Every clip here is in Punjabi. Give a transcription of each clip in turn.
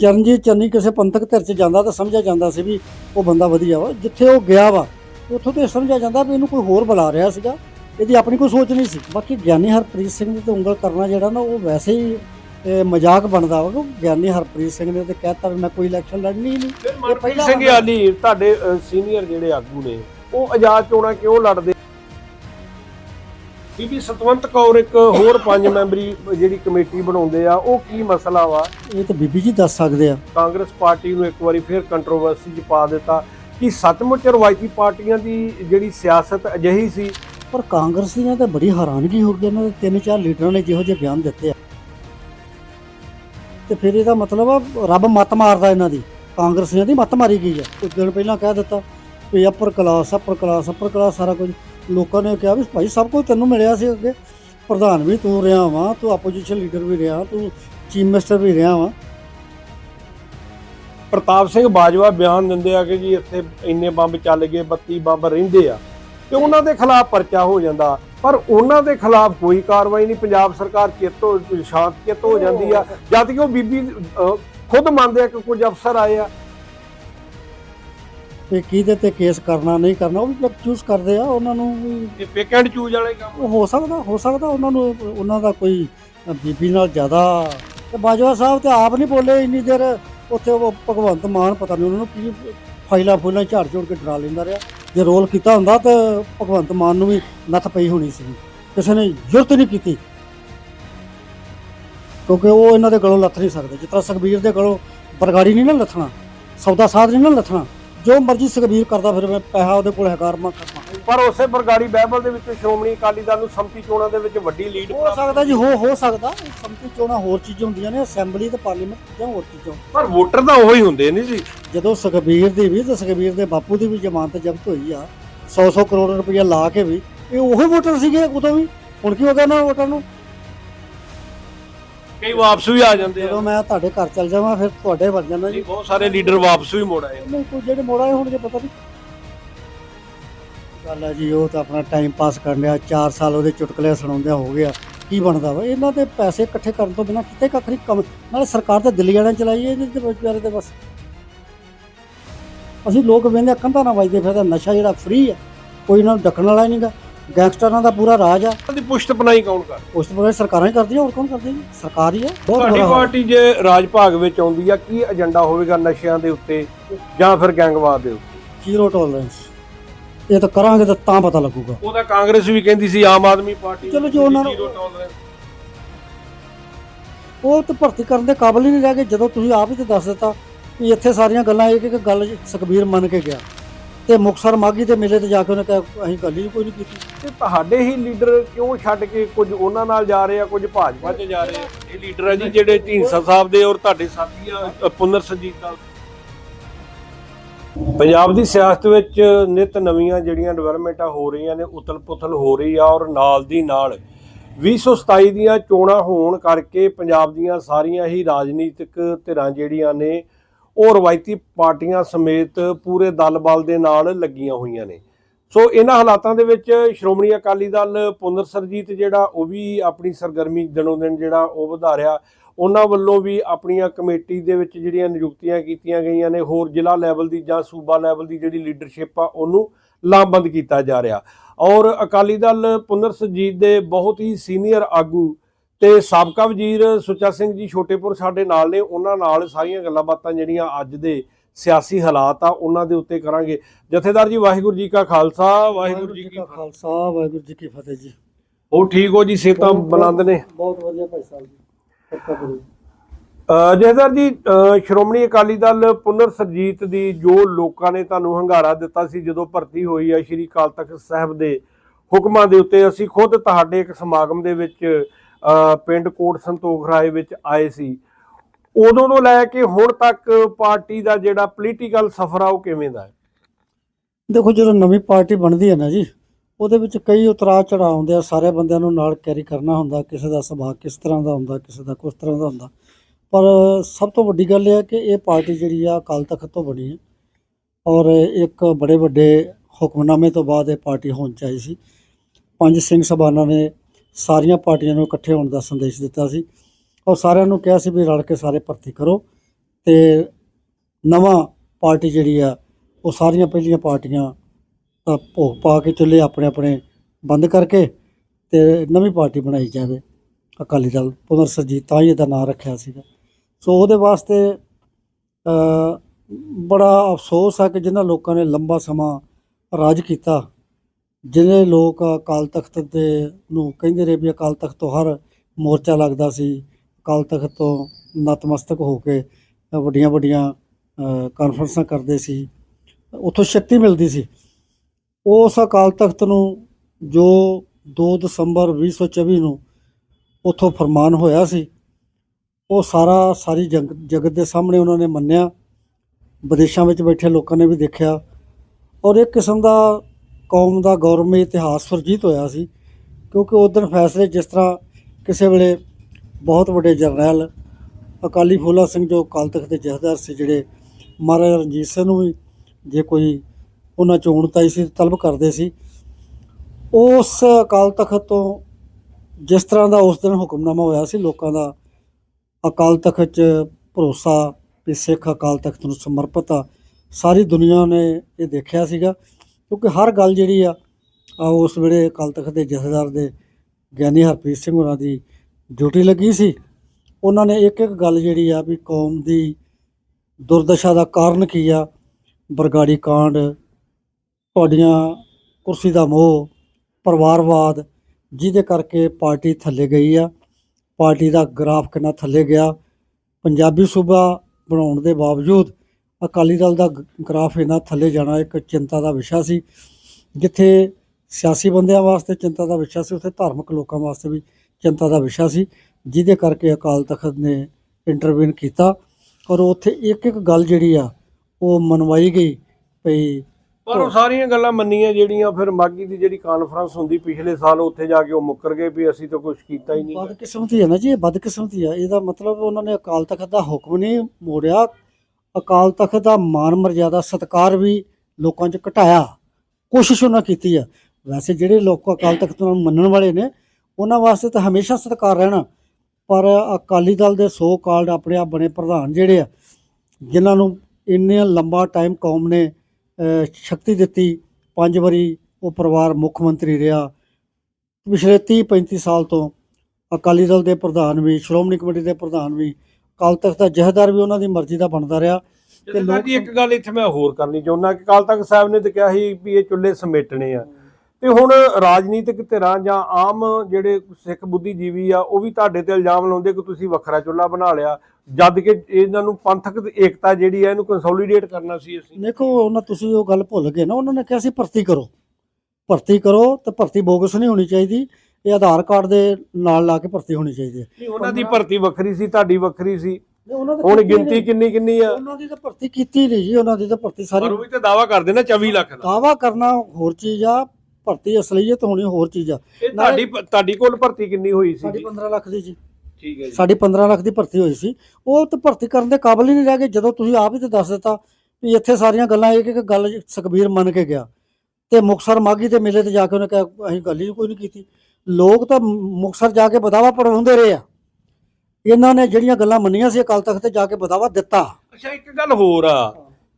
ਚਰਨਜੀਤ ਚੰਨੀ ਕਿਸੇ ਪੰਥਕ ਧਿਰ 'ਚ ਜਾਂਦਾ ਤਾਂ ਸਮਝਿਆ ਜਾਂਦਾ ਸੀ ਵੀ ਉਹ ਬੰਦਾ ਵਧੀਆ ਵਾ ਜਿੱਥੇ ਉਹ ਗਿਆ ਵਾ ਉੱਥੋਂ ਤੇ ਸਮਝਿਆ ਜਾਂਦਾ ਵੀ ਇਹਨੂੰ ਕੋਈ ਹੋਰ ਬੁਲਾ ਰਿਹਾ ਸੀਗਾ ਇਹਦੀ ਆਪਣੀ ਕੋਈ ਸੋਚ ਨਹੀਂ ਸੀ। ਬਾਕੀ ਗਿਆਨੀ ਹਰਪ੍ਰੀਤ ਸਿੰਘ ਦੀ ਤੇ ਉਂਗਲ ਕਰਨਾ ਜਿਹੜਾ ਨਾ ਉਹ ਵੈਸੇ ਹੀ ਇਹ ਮਜ਼ਾਕ ਬਣਦਾ ਵਾ ਗਿਆਨੀ ਹਰਪ੍ਰੀਤ ਸਿੰਘ ਨੇ ਤੇ ਕਹਿਤਾ ਵੀ ਮੈਂ ਕੋਈ ਇਲੈਕਸ਼ਨ ਲੜਨੀ ਨਹੀਂ। ਮਨਪ੍ਰੀਤ ਮਨਪ੍ਰੀਤ ਸਿੰਘ ਯਾਲੀ ਤੁਹਾਡੇ ਸੀਨੀਅਰ ਜਿਹੜੇ ਆਗੂ ਨੇ ਉਹ ਆਜ਼ਾਦ ਚੋਣਾਂ ਕਿਉਂ ਲੜਦੇ? ਬੀਬੀ ਸਤਵੰਤ ਕੌਰ ਇੱਕ ਹੋਰ ਪੰਜ ਮੈਂਬਰੀ ਜਿਹੜੀ ਕਮੇਟੀ ਬਣਾਉਂਦੇ ਆ ਉਹ ਕੀ ਮਸਲਾ ਵਾ? ਇਹ ਤਾਂ ਬੀਬੀ ਜੀ ਦੱਸ ਸਕਦੇ ਆ। ਕਾਂਗਰਸ ਪਾਰਟੀ ਨੂੰ ਇੱਕ ਵਾਰੀ ਫਿਰ ਕੰਟਰੋਵਰਸੀ 'ਚ ਪਾ ਦਿੱਤਾ ਕਿ ਸੱਚਮੁੱਚ ਰਵਾਇਤੀ ਪਾਰਟੀਆਂ ਦੀ ਜਿਹੜੀ ਸਿਆਸਤ ਅਜਿਹੀ ਸੀ। ਪਰ ਕਾਂਗਰਸ ਦੀਆਂ ਤਾਂ ਬੜੀ ਹੈਰਾਨਗੀ ਹੋ ਗਈ ਇਹਨਾਂ ਦੇ ਤਿੰਨ ਚਾਰ ਲੀਡਰਾਂ ਨੇ ਜਿਹੋ ਜਿਹੇ ਬਿਆਨ ਦਿੱਤੇ ਆ। ਤੇ ਫਿਰ ਇਹਦਾ ਮਤਲਬ ਆ ਰੱਬ ਮੱਤ ਮਾਰਦਾ ਇਹਨਾਂ ਦੀ। ਕਾਂਗਰਸੀਆਂ ਦੀ ਮੱਤ ਮਾਰੀ ਗਈ ਆ। ਕੁਝ ਦਿਨ ਪਹਿਲਾਂ ਕਹਿ ਦਿੱਤਾ ਵੀ upper class upper class upper class ਸਾਰਾ ਕੁਝ। ਲੋਕਾਂ ਨੇ ਕਿਹਾ ਵੀ ਭਾਈ ਸਭ ਕੁਝ ਤੈਨੂੰ ਮਿਲਿਆ ਸੀ ਅੱਗੇ। ਪ੍ਰਧਾਨ ਵੀ ਤੂੰ ਰਿਹਾ ਵਾ, ਤੂੰ ਆਪੋਜੀਸ਼ਨ ਲੀਡਰ ਵੀ ਰਿਹਾ, ਤੂੰ ਚੀਫ ਮਿਨਿਸਟਰ ਵੀ ਰਿਹਾ ਵਾ। ਪ੍ਰਤਾਪ ਸਿੰਘ ਬਾਜਵਾ ਬਿਆਨ ਦਿੰਦੇ ਆ ਕਿ ਜੀ ਇੱਥੇ ਇੰਨੇ ਬੰਬ ਚੱਲ ਗਏ 32 ਬੰਬ ਰਹਿੰਦੇ ਆ। ਤੇ ਉਹਨਾਂ ਦੇ ਖਿਲਾਫ ਪਰਚਾ ਹੋ ਜਾਂਦਾ। ਪਰ ਉਹਨਾਂ ਦੇ ਖਿਲਾਫ ਕੋਈ ਕਾਰਵਾਈ ਨਹੀਂ। ਪੰਜਾਬ ਸਰਕਾਰ ਚਿੱਤ ਹੋ ਸ਼ਾਂਤ ਚਿੱਤ ਹੋ ਜਾਂਦੀ ਆ। ਜਦ ਕਿ ਉਹ ਬੀਬੀ ਖੁਦ ਮੰਨਦੇ ਆ ਕਿ ਕੁਝ ਅਫਸਰ ਆਏ ਆ। ਤੇ ਕਿਹਦੇ ਤੇ ਕੇਸ ਕਰਨਾ ਨਹੀਂ ਕਰਨਾ ਉਹ ਵੀ ਚੂਜ਼ ਕਰਦੇ ਆ ਉਹਨਾਂ ਨੂੰ ਵੀ ਇਹ ਪਿਕ ਐਂਡ ਚੂਜ਼ ਵਾਲੇ ਕੰਮ? ਉਹ ਹੋ ਸਕਦਾ ਹੋ ਸਕਦਾ ਉਹਨਾਂ ਨੂੰ ਉਹਨਾਂ ਦਾ ਕੋਈ ਬੀਬੀ ਨਾਲ ਜ਼ਿਆਦਾ ਤੇ ਬਾਜਵਾ ਸਾਹਿਬ ਤੇ ਆਪ ਨਹੀਂ ਬੋਲੇ ਇੰਨੀ ਦੇਰ ਉੱਥੇ ਉਹ ਭਗਵੰਤ ਮਾਨ ਪਤਾ ਨਹੀਂ ਉਹਨਾਂ ਨੂੰ ਕੀ ਫਾਈਲਾਂ ਫੁੱਲਾਂ ਝਾੜ ਝੋੜ ਕੇ ਡਰਾ ਲੈਂਦਾ ਰਿਹਾ। ਜੇ ਰੋਲ ਕੀਤਾ ਹੁੰਦਾ ਤਾਂ ਭਗਵੰਤ ਮਾਨ ਨੂੰ ਵੀ ਨੱਥ ਪਈ ਹੋਣੀ ਸੀ ਕਿਸੇ ਨੇ ਜ਼ਰੂਰਤ ਨਹੀਂ ਕੀਤੀ। ਕਿਉਂਕਿ ਉਹ ਇਹਨਾਂ ਦੇ ਗਲੋਂ ਲੱਥ ਨਹੀਂ ਸਕਦੇ। ਜਿਸ ਤਰ੍ਹਾਂ ਸੁਖਬੀਰ ਦੇ ਗਲੋਂ ਬਰਗਾੜੀ ਨਹੀਂ ਨਾ ਲੱਥਣਾ ਸੌਦਾ ਸਾਧ ਨਹੀਂ ਨਾ ਲੱਥਣਾ ਜੋ ਮਰਜ਼ੀ ਸੁਖਬੀਰ ਕਰਦਾ ਫਿਰ ਮੈਂ ਪੈਸਾ ਉਹਦੇ ਕੋਲ ਹੈਗਾ ਮੈਂ ਕਰਨਾ ਪਰ ਉਸੇ ਬਰਗਾੜੀ ਬਾਈਬਲ ਦੇ ਵਿੱਚ ਸ਼੍ਰੋਮਣੀ ਅਕਾਲੀ ਦਲ ਨੂੰ ਸੰਮਤੀ ਚੋਣਾਂ ਦੇ ਵਿੱਚ ਵੱਡੀ ਲੀਡ ਹੋ ਸਕਦਾ ਜੀ ਹੋ ਹੋ ਸਕਦਾ। ਸੰਮਤੀ ਚੋਣਾਂ ਹੋਰ ਚੀਜ਼ਾਂ ਹੁੰਦੀਆਂ ਨੇ ਅਸੈਂਬਲੀ ਤੇ ਪਾਰਲੀਮੈਂਟ ਚੀਜ਼ਾਂ ਹੋਰ ਚੀਜ਼ਾਂ। ਪਰ ਵੋਟਰ ਤਾਂ ਉਹੀ ਹੁੰਦੇ ਨਹੀਂ ਸੀ ਜਦੋਂ ਸੁਖਬੀਰ ਦੀ ਵੀ ਤੇ ਸੁਖਬੀਰ ਦੇ ਬਾਪੂ ਦੀ ਵੀ ਜ਼ਮਾਨਤ ਜ਼ਬਤ ਹੋਈ ਆ 100-100 ਕਰੋੜ ਰੁਪਇਆ ਲਾ ਕੇ ਵੀ ਇਹ ਉਹੀ ਵੋਟਰ ਸੀਗੇ ਉਦੋਂ ਵੀ? ਹੁਣ ਕੀ ਹੋ ਗਿਆ ਨਾ ਵੋਟਰ ਨੂੰ? ਕਈ ਵਾਪਸ ਵੀ ਆ ਜਾਂਦੇ ਆ। ਜਦੋਂ ਮੈਂ ਤੁਹਾਡੇ ਘਰ ਚੱਲ ਜਾਵਾਂ ਫਿਰ ਤੁਹਾਡੇ ਵਰ ਜਾਣਾ ਜੀ। ਨਹੀਂ, ਬਹੁਤ ਸਾਰੇ ਲੀਡਰ ਵਾਪਸ ਵੀ ਮੋੜ ਆਏ ਨਹੀਂ ਕੋਈ ਜਿਹੜੇ ਮੋੜ ਆਏ ਹੋਣਗੇ ਪਤਾ ਨਹੀਂ। ਗੱਲ ਆ ਜੀ ਉਹ ਤਾਂ ਆਪਣਾ ਟਾਈਮ ਪਾਸ ਕਰਨ ਲਿਆ 4 ਸਾਲ ਉਹਦੇ ਚੁਟਕਲੇ ਸੁਣਾਉਂਦਿਆਂ ਹੋ ਗਿਆ। ਕੀ ਬਣਦਾ ਵਾ? ਇਹਨਾਂ ਦੇ ਪੈਸੇ ਇਕੱਠੇ ਕਰਨ ਤੋਂ ਬਿਨਾਂ ਕਿਤੇ ਕੱਖ ਨਹੀਂ ਕੰਮ। ਨਾਲੇ ਸਰਕਾਰ ਤੇ ਦਿੱਲੀ ਵਾਲਿਆਂ ਚਲਾਈ ਹੈ ਇਹਦੇ ਤੇ ਵਿਚਾਰੇ ਤੇ ਬਸ। ਅਸੀਂ ਲੋਕ ਵੇਂਦੇ ਕੰਧਾਂ ਨਾਲ ਵੱਜਦੇ ਫਿਰਦਾ ਨਸ਼ਾ ਜਿਹੜਾ ਫ੍ਰੀ ਆ ਕੋਈ ਇਹਨਾਂ ਨੂੰ ਡੱਕਣ ਵਾਲਾ ਹੀ ਨਹੀਂਗਾ ਗੈਂਗਸਟਰਾਂ ਦਾ ਪੂਰਾ ਰਾਜ ਆ। ਦੀ ਪੁਸ਼ਤ ਪਨਾਈ ਕੌਣ ਕਰ ਉਸ ਤੋਂ ਬਾਅਦ ਸਰਕਾਰਾਂ ਹੀ ਕਰਦੀਆਂ ਹੋਰ ਕੌਣ ਕਰਦੇ ਜੀ ਸਰਕਾਰ ਹੀ ਆ ਬਹੁਤ ਤੁਹਾਡੀ ਬੁਰਾ ਹਾਲ। ਪਾਰਟੀ ਜੇ ਰਾਜ ਭਾਗ ਵਿੱਚ ਆਉਂਦੀ ਆ ਕੀ ਏਜੰਡਾ ਹੋਵੇਗਾ ਨਸ਼ਿਆਂ ਦੇ ਉੱਤੇ ਜਾਂ ਫਿਰ ਗੈਂਗਵਾਰ ਦੇ ਉੱਤੇ? ਜ਼ੀਰੋ ਟੋਲਰੈਂਸ ਇਹ ਤਾਂ ਕਰਾਂਗੇ ਤਾਂ ਤਾਂ ਪਤਾ ਲੱਗੂਗਾ। ਉਹਦਾ ਕਾਂਗਰਸ ਵੀ ਕਹਿੰਦੀ ਸੀ ਆਮ ਆਦਮੀ ਪਾਰਟੀ ਚਲੋ ਜੋ ਉਹਨਾਂ ਨੂੰ- Zero tolerance। ਉਹ ਤਾਂ ਭਰਤੀ ਕਰਨ ਦੇ ਕਾਬਿਲ ਹੀ ਨਹੀਂ ਰਹਿ ਗਏ। ਜਦੋਂ ਤੁਸੀਂ ਆਪ ਹੀ ਤੇ ਦੱਸ ਦਿੱਤਾ ਵੀ ਇੱਥੇ ਸਾਰੀਆਂ ਗੱਲਾਂ ਇੱਕ ਇੱਕ ਗੱਲ ਸੁਖਬੀਰ ਮੰਨ ਕੇ ਗਿਆ। ਤੇ ਮੁਕਸਰ ਮਾਗੀ ਤੇ ਮੇਲੇ ਤੇ ਜਾ ਕੇ ਉਹਨੇ ਕਿਹਾ ਅਸੀਂ ਗੱਲ ਹੀ ਕੋਈ ਨਹੀਂ ਕੀਤੀ। ਤੇ ਤੁਹਾਡੇ ਹੀ ਲੀਡਰ ਕਿਉਂ ਛੱਡ ਕੇ ਕੁਝ ਉਹਨਾਂ ਨਾਲ ਜਾ ਰਹੇ ਆ ਕੁਝ ਭਾਜਪਾ 'ਚ ਜਾ ਰਹੇ ਆ? ਇਹ ਲੀਡਰ ਆ ਜੀ ਜਿਹੜੇ ਢੀਂਸਾ ਸਾਹਿਬ ਦੇ ਔਰ ਤੁਹਾਡੇ ਸਾਥੀ ਆ ਅ, ਪੁਨਰ ਸੰਜੀਤ ਨਾਲ ਪੰਜਾਬ ਦੀ ਸਿਆਸਤ ਵਿੱਚ ਨਿਤ ਨਵੀਆਂ ਜਿਹੜੀਆਂ ਡਿਵੈਲਪਮੈਂਟਾਂ ਹੋ ਰਹੀਆਂ ਨੇ ਉਤਲ-ਪੁਤਲ ਹੋ ਰਹੀ ਆ ਔਰ ਨਾਲ ਦੀ ਨਾਲ 2027 ਦੀਆਂ ਚੋਣਾਂ ਹੋਣ ਕਰਕੇ ਪੰਜਾਬ ਦੀਆਂ ਸਾਰੀਆਂ ਹੀ ਰਾਜਨੀਤਿਕ ਧਿਰਾਂ ਜਿਹੜੀਆਂ ਨੇ ਉਹ ਰਵਾਇਤੀ ਪਾਰਟੀਆਂ ਸਮੇਤ ਪੂਰੇ ਦਲ-ਬਲ ਦੇ ਨਾਲ ਲੱਗੀਆਂ ਹੋਈਆਂ ਨੇ। ਸੋ ਇਹਨਾਂ ਹਾਲਾਤਾਂ ਦੇ ਵਿੱਚ ਸ਼੍ਰੋਮਣੀ ਅਕਾਲੀ ਦਲ ਪੁਨਰ ਸਰਜੀਤ ਜਿਹੜਾ, ਉਹ ਵੀ ਆਪਣੀ ਸਰਗਰਮੀ ਦਿਨੋਂ ਦਿਨ ਜਿਹੜਾ ਉਹ ਵਧਾ ਰਿਹਾ ਉਹਨਾਂ ਵੱਲੋਂ ਵੀ ਆਪਣੀਆਂ ਕਮੇਟੀ ਦੇ ਵਿੱਚ ਜਿਹੜੀਆਂ ਨਿਯੁਕਤੀਆਂ ਕੀਤੀਆਂ ਗਈਆਂ ਨੇ, ਹੋਰ ਜ਼ਿਲ੍ਹਾ ਲੈਵਲ ਦੀ ਜਾਂ ਸੂਬਾ ਲੈਵਲ ਦੀ ਜਿਹੜੀ ਲੀਡਰਸ਼ਿਪ ਆ, ਉਹਨੂੰ ਲਾਮਬੰਦ ਕੀਤਾ ਜਾ ਰਿਹਾ। ਔਰ ਅਕਾਲੀ ਦਲ ਪੁਨਰ ਸਰਜੀਤ ਦੇ ਬਹੁਤ ਹੀ ਸੀਨੀਅਰ ਆਗੂ ਤੇ ਸਾਬਕਾ ਵਜ਼ੀਰ ਸੁੱਚਾ ਸਿੰਘ ਜੀ ਛੋਟੇਪੁਰ ਸਾਡੇ ਨਾਲ ਨੇ। ਉਹਨਾਂ ਨਾਲ ਸਾਰੀਆਂ ਗੱਲਾਂ ਬਾਤਾਂ ਜਿਹੜੀਆਂ ਅੱਜ ਦੇ ਸਿਆਸੀ ਹਾਲਾਤ ਆ ਉਹਨਾਂ ਦੇ ਉੱਤੇ ਕਰਾਂਗੇ। ਜਥੇਦਾਰ ਜੀ ਵਾਹਿਗੁਰੂ ਜੀ ਕਾ ਖਾਲਸਾ ਵਾਹਿਗੁਰੂ ਜੀ ਕੀ ਖਾਲਸਾ ਵਾਹਿਗੁਰੂ ਜੀ ਕੀ ਫਤਿਹ ਜੀ। ਉਹ ਠੀਕ ਹੋ ਜੀ? ਸਿਹਤਾਂ ਬੁਲੰਦ ਨੇ? ਬਹੁਤ ਵਧੀਆ ਭਾਈ ਸਾਹਿਬ ਜੀ। ਕਿਰਪਾ ਕਰੋ ਜਥੇਦਾਰ ਜੀ ਸ਼੍ਰੋਮਣੀ ਅਕਾਲੀ ਦਲ ਪੁਨਰ ਸਰਜੀਤ ਦੀ ਜੋ ਲੋਕਾਂ ਨੇ ਤੁਹਾਨੂੰ ਹੰਗਾਰਾ ਦਿੱਤਾ ਸੀ ਜਦੋਂ ਭਰਤੀ ਹੋਈ ਹੈ ਸ਼੍ਰੀ ਅਕਾਲ ਤਖਤ ਸਾਹਿਬ ਦੇ ਹੁਕਮਾਂ ਦੇ ਉੱਤੇ ਅਸੀਂ ਖੁਦ ਤੁਹਾਡੇ ਇੱਕ ਸਮਾਗਮ ਦੇ ਵਿੱਚ ਪਿੰਡ ਕੋਟ ਸੰਤੋਖ ਰਾਏ ਵਿੱਚ ਆਏ ਸੀ। ਉਦੋਂ ਤੋਂ ਲੈ ਕੇ ਹੁਣ ਤੱਕ ਪਾਰਟੀ ਦਾ ਜਿਹੜਾ ਪੋਲੀਟੀਕਲ ਸਫਰ ਆ, ਉਹ ਕਿਵੇਂ ਦਾ ਹੈ? ਦੇਖੋ, ਜਦੋਂ ਨਵੀਂ ਪਾਰਟੀ ਬਣਦੀ ਹੈ ਨਾ ਜੀ, ਉਹਦੇ ਵਿੱਚ ਕਈ ਉਤਰਾਅ ਚੜਾਅ ਆਉਂਦੇ ਆ। ਸਾਰੇ ਬੰਦਿਆਂ ਨੂੰ ਨਾਲ ਕੈਰੀ ਕਰਨਾ ਹੁੰਦਾ, ਕਿਸੇ ਦਾ ਸੁਭਾਅ ਕਿਸ ਤਰ੍ਹਾਂ ਦਾ ਹੁੰਦਾ, ਕਿਸੇ ਦਾ ਕਿਸ ਤਰ੍ਹਾਂ ਦਾ ਹੁੰਦਾ। ਪਰ ਸਭ ਤੋਂ ਵੱਡੀ ਗੱਲ ਇਹ ਹੈ ਕਿ ਇਹ ਪਾਰਟੀ ਜਿਹੜੀ ਆ ਅਕਾਲ ਤਖਤ ਤੋਂ ਬਣੀ ਹੈ। ਔਰ ਇੱਕ ਬੜੇ ਵੱਡੇ ਹੁਕਮਨਾਮੇ ਤੋਂ ਬਾਅਦ ਇਹ ਪਾਰਟੀ ਹੋਣ ਚਾਹੀ ਸੀ। ਪੰਜ ਸਿੰਘ ਸਭਾਨਾਂ ਨੇ ਸਾਰੀਆਂ ਪਾਰਟੀਆਂ ਨੂੰ ਇਕੱਠੇ ਹੋਣ ਦਾ ਸੰਦੇਸ਼ ਦਿੱਤਾ ਸੀ। ਔਰ ਸਾਰਿਆਂ ਨੂੰ ਕਿਹਾ ਸੀ ਵੀ ਰਲ ਕੇ ਸਾਰੇ ਭਰਤੀ ਕਰੋ ਤੇ ਨਵਾਂ ਪਾਰਟੀ ਜਿਹੜੀ ਆ, ਉਹ ਸਾਰੀਆਂ ਪਹਿਲੀਆਂ ਪਾਰਟੀਆਂ ਦਾ ਭੋਗ ਪਾ ਕੇ ਚੁੱਲ੍ਹੇ ਆਪਣੇ ਆਪਣੇ ਬੰਦ ਕਰਕੇ ਤੇ ਨਵੀਂ ਪਾਰਟੀ ਬਣਾਈ ਜਾਵੇ। ਅਕਾਲੀ ਦਲ ਪੁਨਰ ਸਰਜੀਤ ਤਾਂ ਹੀ ਇਹਦਾ ਨਾਂ ਰੱਖਿਆ ਸੀਗਾ। ਸੋ ਉਹਦੇ ਵਾਸਤੇ ਬੜਾ ਅਫਸੋਸ ਹੈ ਕਿ ਜਿਨ੍ਹਾਂ ਲੋਕਾਂ ਨੇ ਲੰਬਾ ਸਮਾਂ ਰਾਜ ਕੀਤਾ ਜਿਹੜੇ ਲੋਕ ਅਕਾਲ ਤਖਤ ਦੇ ਨੂੰ ਕਹਿੰਦੇ ਰਹੇ ਵੀ ਅਕਾਲ ਤਖਤ ਤੋਂ ਹਰ ਮੋਰਚਾ ਲੱਗਦਾ ਸੀ, ਅਕਾਲ ਤਖਤ ਤੋਂ ਨਤਮਸਤਕ ਹੋ ਕੇ ਵੱਡੀਆਂ ਵੱਡੀਆਂ ਕਾਨਫਰੰਸਾਂ ਕਰਦੇ ਸੀ, ਉੱਥੋਂ ਸ਼ਕਤੀ ਮਿਲਦੀ ਸੀ। ਉਸ ਅਕਾਲ ਤਖਤ ਨੂੰ ਜੋ 2 ਦਸੰਬਰ 2024 ਨੂੰ ਉੱਥੋਂ ਫਰਮਾਨ ਹੋਇਆ ਸੀ, ਉਹ ਸਾਰਾ ਸਾਰੀ ਜੰਗ- ਜਗਤ ਦੇ ਸਾਹਮਣੇ ਉਹਨਾਂ ਨੇ ਮੰਨਿਆ, ਵਿਦੇਸ਼ਾਂ ਵਿੱਚ ਬੈਠੇ ਲੋਕਾਂ ਨੇ ਵੀ ਦੇਖਿਆ ਔਰ ਇੱਕ ਕਿਸਮ ਦਾ ਕੌਮ ਦਾ ਗੌਰਵਮਈ ਇਤਿਹਾਸ ਸੁਰਜੀਤ ਹੋਇਆ ਸੀ, ਕਿਉਂਕਿ ਉਸ ਦਿਨ ਫੈਸਲੇ ਜਿਸ ਤਰ੍ਹਾਂ ਕਿਸੇ ਵੇਲੇ ਬਹੁਤ ਵੱਡੇ ਜਰਨੈਲ ਅਕਾਲੀ ਫੂਲਾ ਸਿੰਘ ਜੋ ਅਕਾਲ ਤਖਤ ਦੇ ਜਥੇਦਾਰ ਸੀ, ਜਿਹੜੇ ਮਹਾਰਾਜਾ ਰਣਜੀਤ ਸਿੰਘ ਨੂੰ ਵੀ ਜੇ ਕੋਈ ਉਹਨਾਂ ਚੋਣ ਤਾਈ ਸੀ ਤਲਬ ਕਰਦੇ ਸੀ, ਉਸ ਅਕਾਲ ਤਖਤ ਤੋਂ ਜਿਸ ਤਰ੍ਹਾਂ ਦਾ ਉਸ ਦਿਨ ਹੁਕਮਨਾਮਾ ਹੋਇਆ ਸੀ, ਲੋਕਾਂ ਦਾ ਅਕਾਲ ਤਖਤ 'ਚ ਭਰੋਸਾ ਵੀ ਸਿੱਖ ਅਕਾਲ ਤਖਤ ਨੂੰ ਸਮਰਪਿਤ ਆ, ਸਾਰੀ ਦੁਨੀਆ ਨੇ ਇਹ ਦੇਖਿਆ ਸੀਗਾ। ਕਿਉਂਕਿ ਹਰ ਗੱਲ ਜਿਹੜੀ ਆ ਉਸ ਵੇਲੇ ਅਕਾਲ ਤਖਤ ਦੇ ਜਥੇਦਾਰ ਦੇ ਗਿਆਨੀ ਹਰਪ੍ਰੀਤ ਸਿੰਘ ਹੋਰਾਂ ਦੀ ਡਿਊਟੀ ਲੱਗੀ ਸੀ। ਉਹਨਾਂ ਨੇ ਇੱਕ ਇੱਕ ਗੱਲ ਜਿਹੜੀ ਆ ਵੀ ਕੌਮ ਦੀ ਦੁਰਦਸ਼ਾ ਦਾ ਕਾਰਨ ਕੀ ਆ? ਬਰਗਾੜੀ ਕਾਂਡ, ਤੁਹਾਡੀਆਂ ਕੁਰਸੀ ਦਾ ਮੋਹ, ਪਰਿਵਾਰਵਾਦ, ਜਿਹਦੇ ਕਰਕੇ ਪਾਰਟੀ ਥੱਲੇ ਗਈ ਆ। ਪਾਰਟੀ ਦਾ ਗ੍ਰਾਫ ਕਿੰਨਾ ਥੱਲੇ ਗਿਆ। ਪੰਜਾਬੀ ਸੂਬਾ ਬਣਾਉਣ ਦੇ ਬਾਵਜੂਦ ਅਕਾਲੀ ਦਲ ਦਾ ਗ੍ਰਾਫ ਇਹਨਾਂ ਥੱਲੇ ਜਾਣਾ ਇੱਕ ਚਿੰਤਾ ਦਾ ਵਿਸ਼ਾ ਸੀ ਜਿੱਥੇ ਸਿਆਸੀ ਬੰਦਿਆਂ ਵਾਸਤੇ ਚਿੰਤਾ ਦਾ ਵਿਸ਼ਾ ਸੀ ਉੱਥੇ ਧਾਰਮਿਕ ਲੋਕਾਂ ਵਾਸਤੇ ਵੀ ਚਿੰਤਾ ਦਾ ਵਿਸ਼ਾ ਸੀ ਜਿਹਦੇ ਕਰਕੇ ਅਕਾਲ ਤਖਤ ਨੇ ਇੰਟਰਵੀਨ ਕੀਤਾ ਔਰ ਉੱਥੇ ਇੱਕ ਇੱਕ ਗੱਲ ਜਿਹੜੀ ਆ ਉਹ ਮਨਵਾਈ ਗਈ ਭਈ ਪਰ ਉਹ ਸਾਰੀਆਂ ਗੱਲਾਂ ਮੰਨੀਆਂ ਜਿਹੜੀਆਂ ਫਿਰ ਮਾਗੀ ਦੀ ਜਿਹੜੀ ਕਾਨਫਰੰਸ ਹੁੰਦੀ ਪਿਛਲੇ ਸਾਲ ਉੱਥੇ ਜਾ ਕੇ ਉਹ ਮੁੱਕਰ ਗਏ ਵੀ ਅਸੀਂ ਤਾਂ ਕੁਝ ਕੀਤਾ ਹੀ ਨਹੀਂ। ਬਦਕਿਸਮਤੀ ਹੈ ਨਾ ਜੀ ਇਹ ਬਦਕਿਸਮਤੀ ਆ ਇਹਦਾ ਮਤਲਬ ਉਹਨਾਂ ਨੇ ਅਕਾਲ ਤਖਤ ਦਾ ਹੁਕਮ ਨਹੀਂ ਮੋੜਿਆ ਅਕਾਲ ਤਖਤ ਦਾ ਮਾਨ ਮਰਜ਼ਾਦਾ ਸਤਕਾਰ ਵੀ ਲੋਕਾਂ 'ਚ ਘਟਾਇਆ। ਕੋਸ਼ਿਸ਼ ਉਹਨਾਂ ਕੀਤੀ ਆ। ਵੈਸੇ ਜਿਹੜੇ ਲੋਕ ਅਕਾਲ ਤਖਤ ਨੂੰ ਮੰਨਣ ਵਾਲੇ ਨੇ, ਉਹਨਾਂ ਵਾਸਤੇ ਤਾਂ ਹਮੇਸ਼ਾ ਸਤਕਾਰ ਰਹਿਣਾ। ਪਰ ਅਕਾਲੀ ਦਲ ਦੇ ਸੋ ਕਾਲਡ ਆਪਣੇ ਆਪ ਬਣੇ ਪ੍ਰਧਾਨ ਜਿਹੜੇ ਆ, ਜਿਨ੍ਹਾਂ ਨੂੰ ਇੰਨੇ ਲੰਬਾ ਟਾਈਮ ਕੌਮ ਨੇ ਸ਼ਕਤੀ ਦਿੱਤੀ। ਪੰਜ ਵਾਰੀ ਉਹ ਪਰਿਵਾਰ ਮੁੱਖ ਮੰਤਰੀ ਰਿਹਾ। ਪਿਛਲੇ 30 35 ਸਾਲ ਤੋਂ ਅਕਾਲੀ ਦਲ ਦੇ ਪ੍ਰਧਾਨ ਵੀ, ਸ਼੍ਰੋਮਣੀ ਕਮੇਟੀ ਦੇ ਪ੍ਰਧਾਨ ਵੀ ਅਕਾਲ ਤਖਤ ਦਾ ਜਹੇਦਾਰ ਵੀ ਉਹਨਾਂ ਦੀ ਮਰਜ਼ੀ ਦਾ ਬਣਦਾ ਰਿਹਾ ਤੇ ਲੋਕ ਇੱਕ ਗੱਲ ਇੱਥੇ ਮੈਂ ਹੋਰ ਕਰਨੀ ਚਾਹੁੰਦਾ ਕਿ ਕਾਲ ਤਖਤ ਸਾਹਿਬ ਨੇ ਤਾਂ ਕਿਹਾ ਸੀ ਵੀ ਇਹ ਚੁੱਲ੍ਹੇ ਸਮੇਟਣੇ ਆ। ਤੇ ਹੁਣ ਰਾਜਨੀਤਿਕ ਧਿਰਾਂ ਜਾਂ ਆਮ ਜਿਹੜੇ ਸਿੱਖ ਬੁੱਧੀਜੀਵੀ ਆ ਉਹ ਵੀ ਤੁਹਾਡੇ ਤੇ ਇਲਜ਼ਾਮ ਲਾਉਂਦੇ ਕਿ ਤੁਸੀਂ ਵੱਖਰਾ ਚੁੱਲ੍ਹਾ ਬਣਾ ਲਿਆ। ਜਦ ਕਿ ਇਹਨਾਂ ਨੂੰ ਪੰਥਕ ਏਕਤਾ ਜਿਹੜੀ ਹੈ ਇਹਨੂੰ ਕੰਸੋਲੀਡੇਟ ਕਰਨਾ ਸੀ ਅਸੀਂ। ਦੇਖੋ ਉਹਨਾਂ ਤੁਸੀਂ ਉਹ ਗੱਲ ਭੁੱਲ ਗਏ ਨਾ ਉਹਨਾਂ ਨੇ ਕਿਹਾ ਸੀ ਭਰਤੀ ਕਰੋ। ਭਰਤੀ ਕਰੋ ਤੇ ਭਰਤੀ ਬੋਗਸ ਨਹੀਂ ਹੋਣੀ ਚਾਹੀਦੀ। ਇਹ ਆਧਾਰ ਕਾਰਡ ਦੇ ਨਾਲ ਲਾ ਕੇ ਭਰਤੀ ਹੋਣੀ ਚਾਹੀਦੀ ਹੈ। ਨਹੀਂ ਉਹਨਾਂ ਦੀ ਭਰਤੀ ਵੱਖਰੀ ਸੀ ਤੁਹਾਡੀ ਵੱਖਰੀ ਸੀ। ਉਹਨਾਂ ਦੀ ਹੁਣ ਕੀਤੀ ਗਿਣਤੀ ਨਹੀਂ। ਕਿੰਨੀ ਕਿੰਨੀ ਆ? ਉਹਨਾਂ ਦੀ ਤਾਂ ਭਰਤੀ ਕੀਤੀ ਨਹੀਂ ਜੀ ਉਹਨਾਂ ਦੀ ਤਾਂ ਭਰਤੀ ਸਾਰੀ ਪਰ ਉਹ ਵੀ ਤੇ ਦਾਵਾ ਕਰਦੇ ਨਾ 24 ਲੱਖ ਦਾ। ਦਾਵਾ ਕਰਨਾ ਹੋਰ ਚੀਜ਼ ਆ ਭਰਤੀ ਅਸਲੀਅਤ ਹੋਣੀ ਹੋਰ ਚੀਜ਼ ਆ। ਇਹ ਤੁਹਾਡੀ ਤੁਹਾਡੀ ਕੋਲ ਭਰਤੀ ਕਿੰਨੀ ਹੋਈ ਸੀ ਸਾਡੀ 15 ਲੱਖ ਦੀ ਜੀ। ਠੀਕ ਹੈ ਜੀ। ਸਾਡੀ 15 ਲੱਖ ਦੀ ਭਰਤੀ ਹੋਈ ਸੀ। ਉਹ ਤਾਂ ਭਰਤੀ ਕਰਨ ਦੇ ਕਾਬਿਲ ਹੀ ਨਹੀਂ ਰਹਿ ਗਏ। ਜਦੋਂ ਤੁਸੀਂ ਆਪ ਹੀ ਤੇ ਦੱਸ ਦਿੱਤਾ ਵੀ ਇੱਥੇ ਸਾਰੀਆਂ ਗੱਲਾਂ ਇੱਕ ਇੱਕ ਗੱਲ ਸੁਖਬੀਰ ਮੰਨ ਕੇ ਗਿਆ। ਤੇ ਮੁਕਸਰ ਮਾਗੀ ਦੇ ਮੇਲੇ ਤੇ ਜਾ ਕੇ ਉਹਨੇ ਕਿਹਾ ਅਸੀਂ ਗੱਲ ਹੀ ਕੋਈ ਨਹੀਂ ਕੀਤੀ। ਲੋਕ ਤਾਂ ਮੁਕਸਰ ਜਾ ਕੇ ਬਦਾਵਾ ਪੜਾਉਂਦੇ ਰਹੇ ਆ। ਇਹਨਾਂ ਨੇ ਜਿਹੜੀਆਂ ਗੱਲਾਂ ਮੰਨੀਆਂ ਸੀ ਅਕਾਲ ਤਖਤ ਤੇ ਜਾ ਕੇ ਬਦਾਵਾ ਦਿੱਤਾ। ਅੱਛਾ, ਇੱਕ ਗੱਲ ਹੋਰ ਆ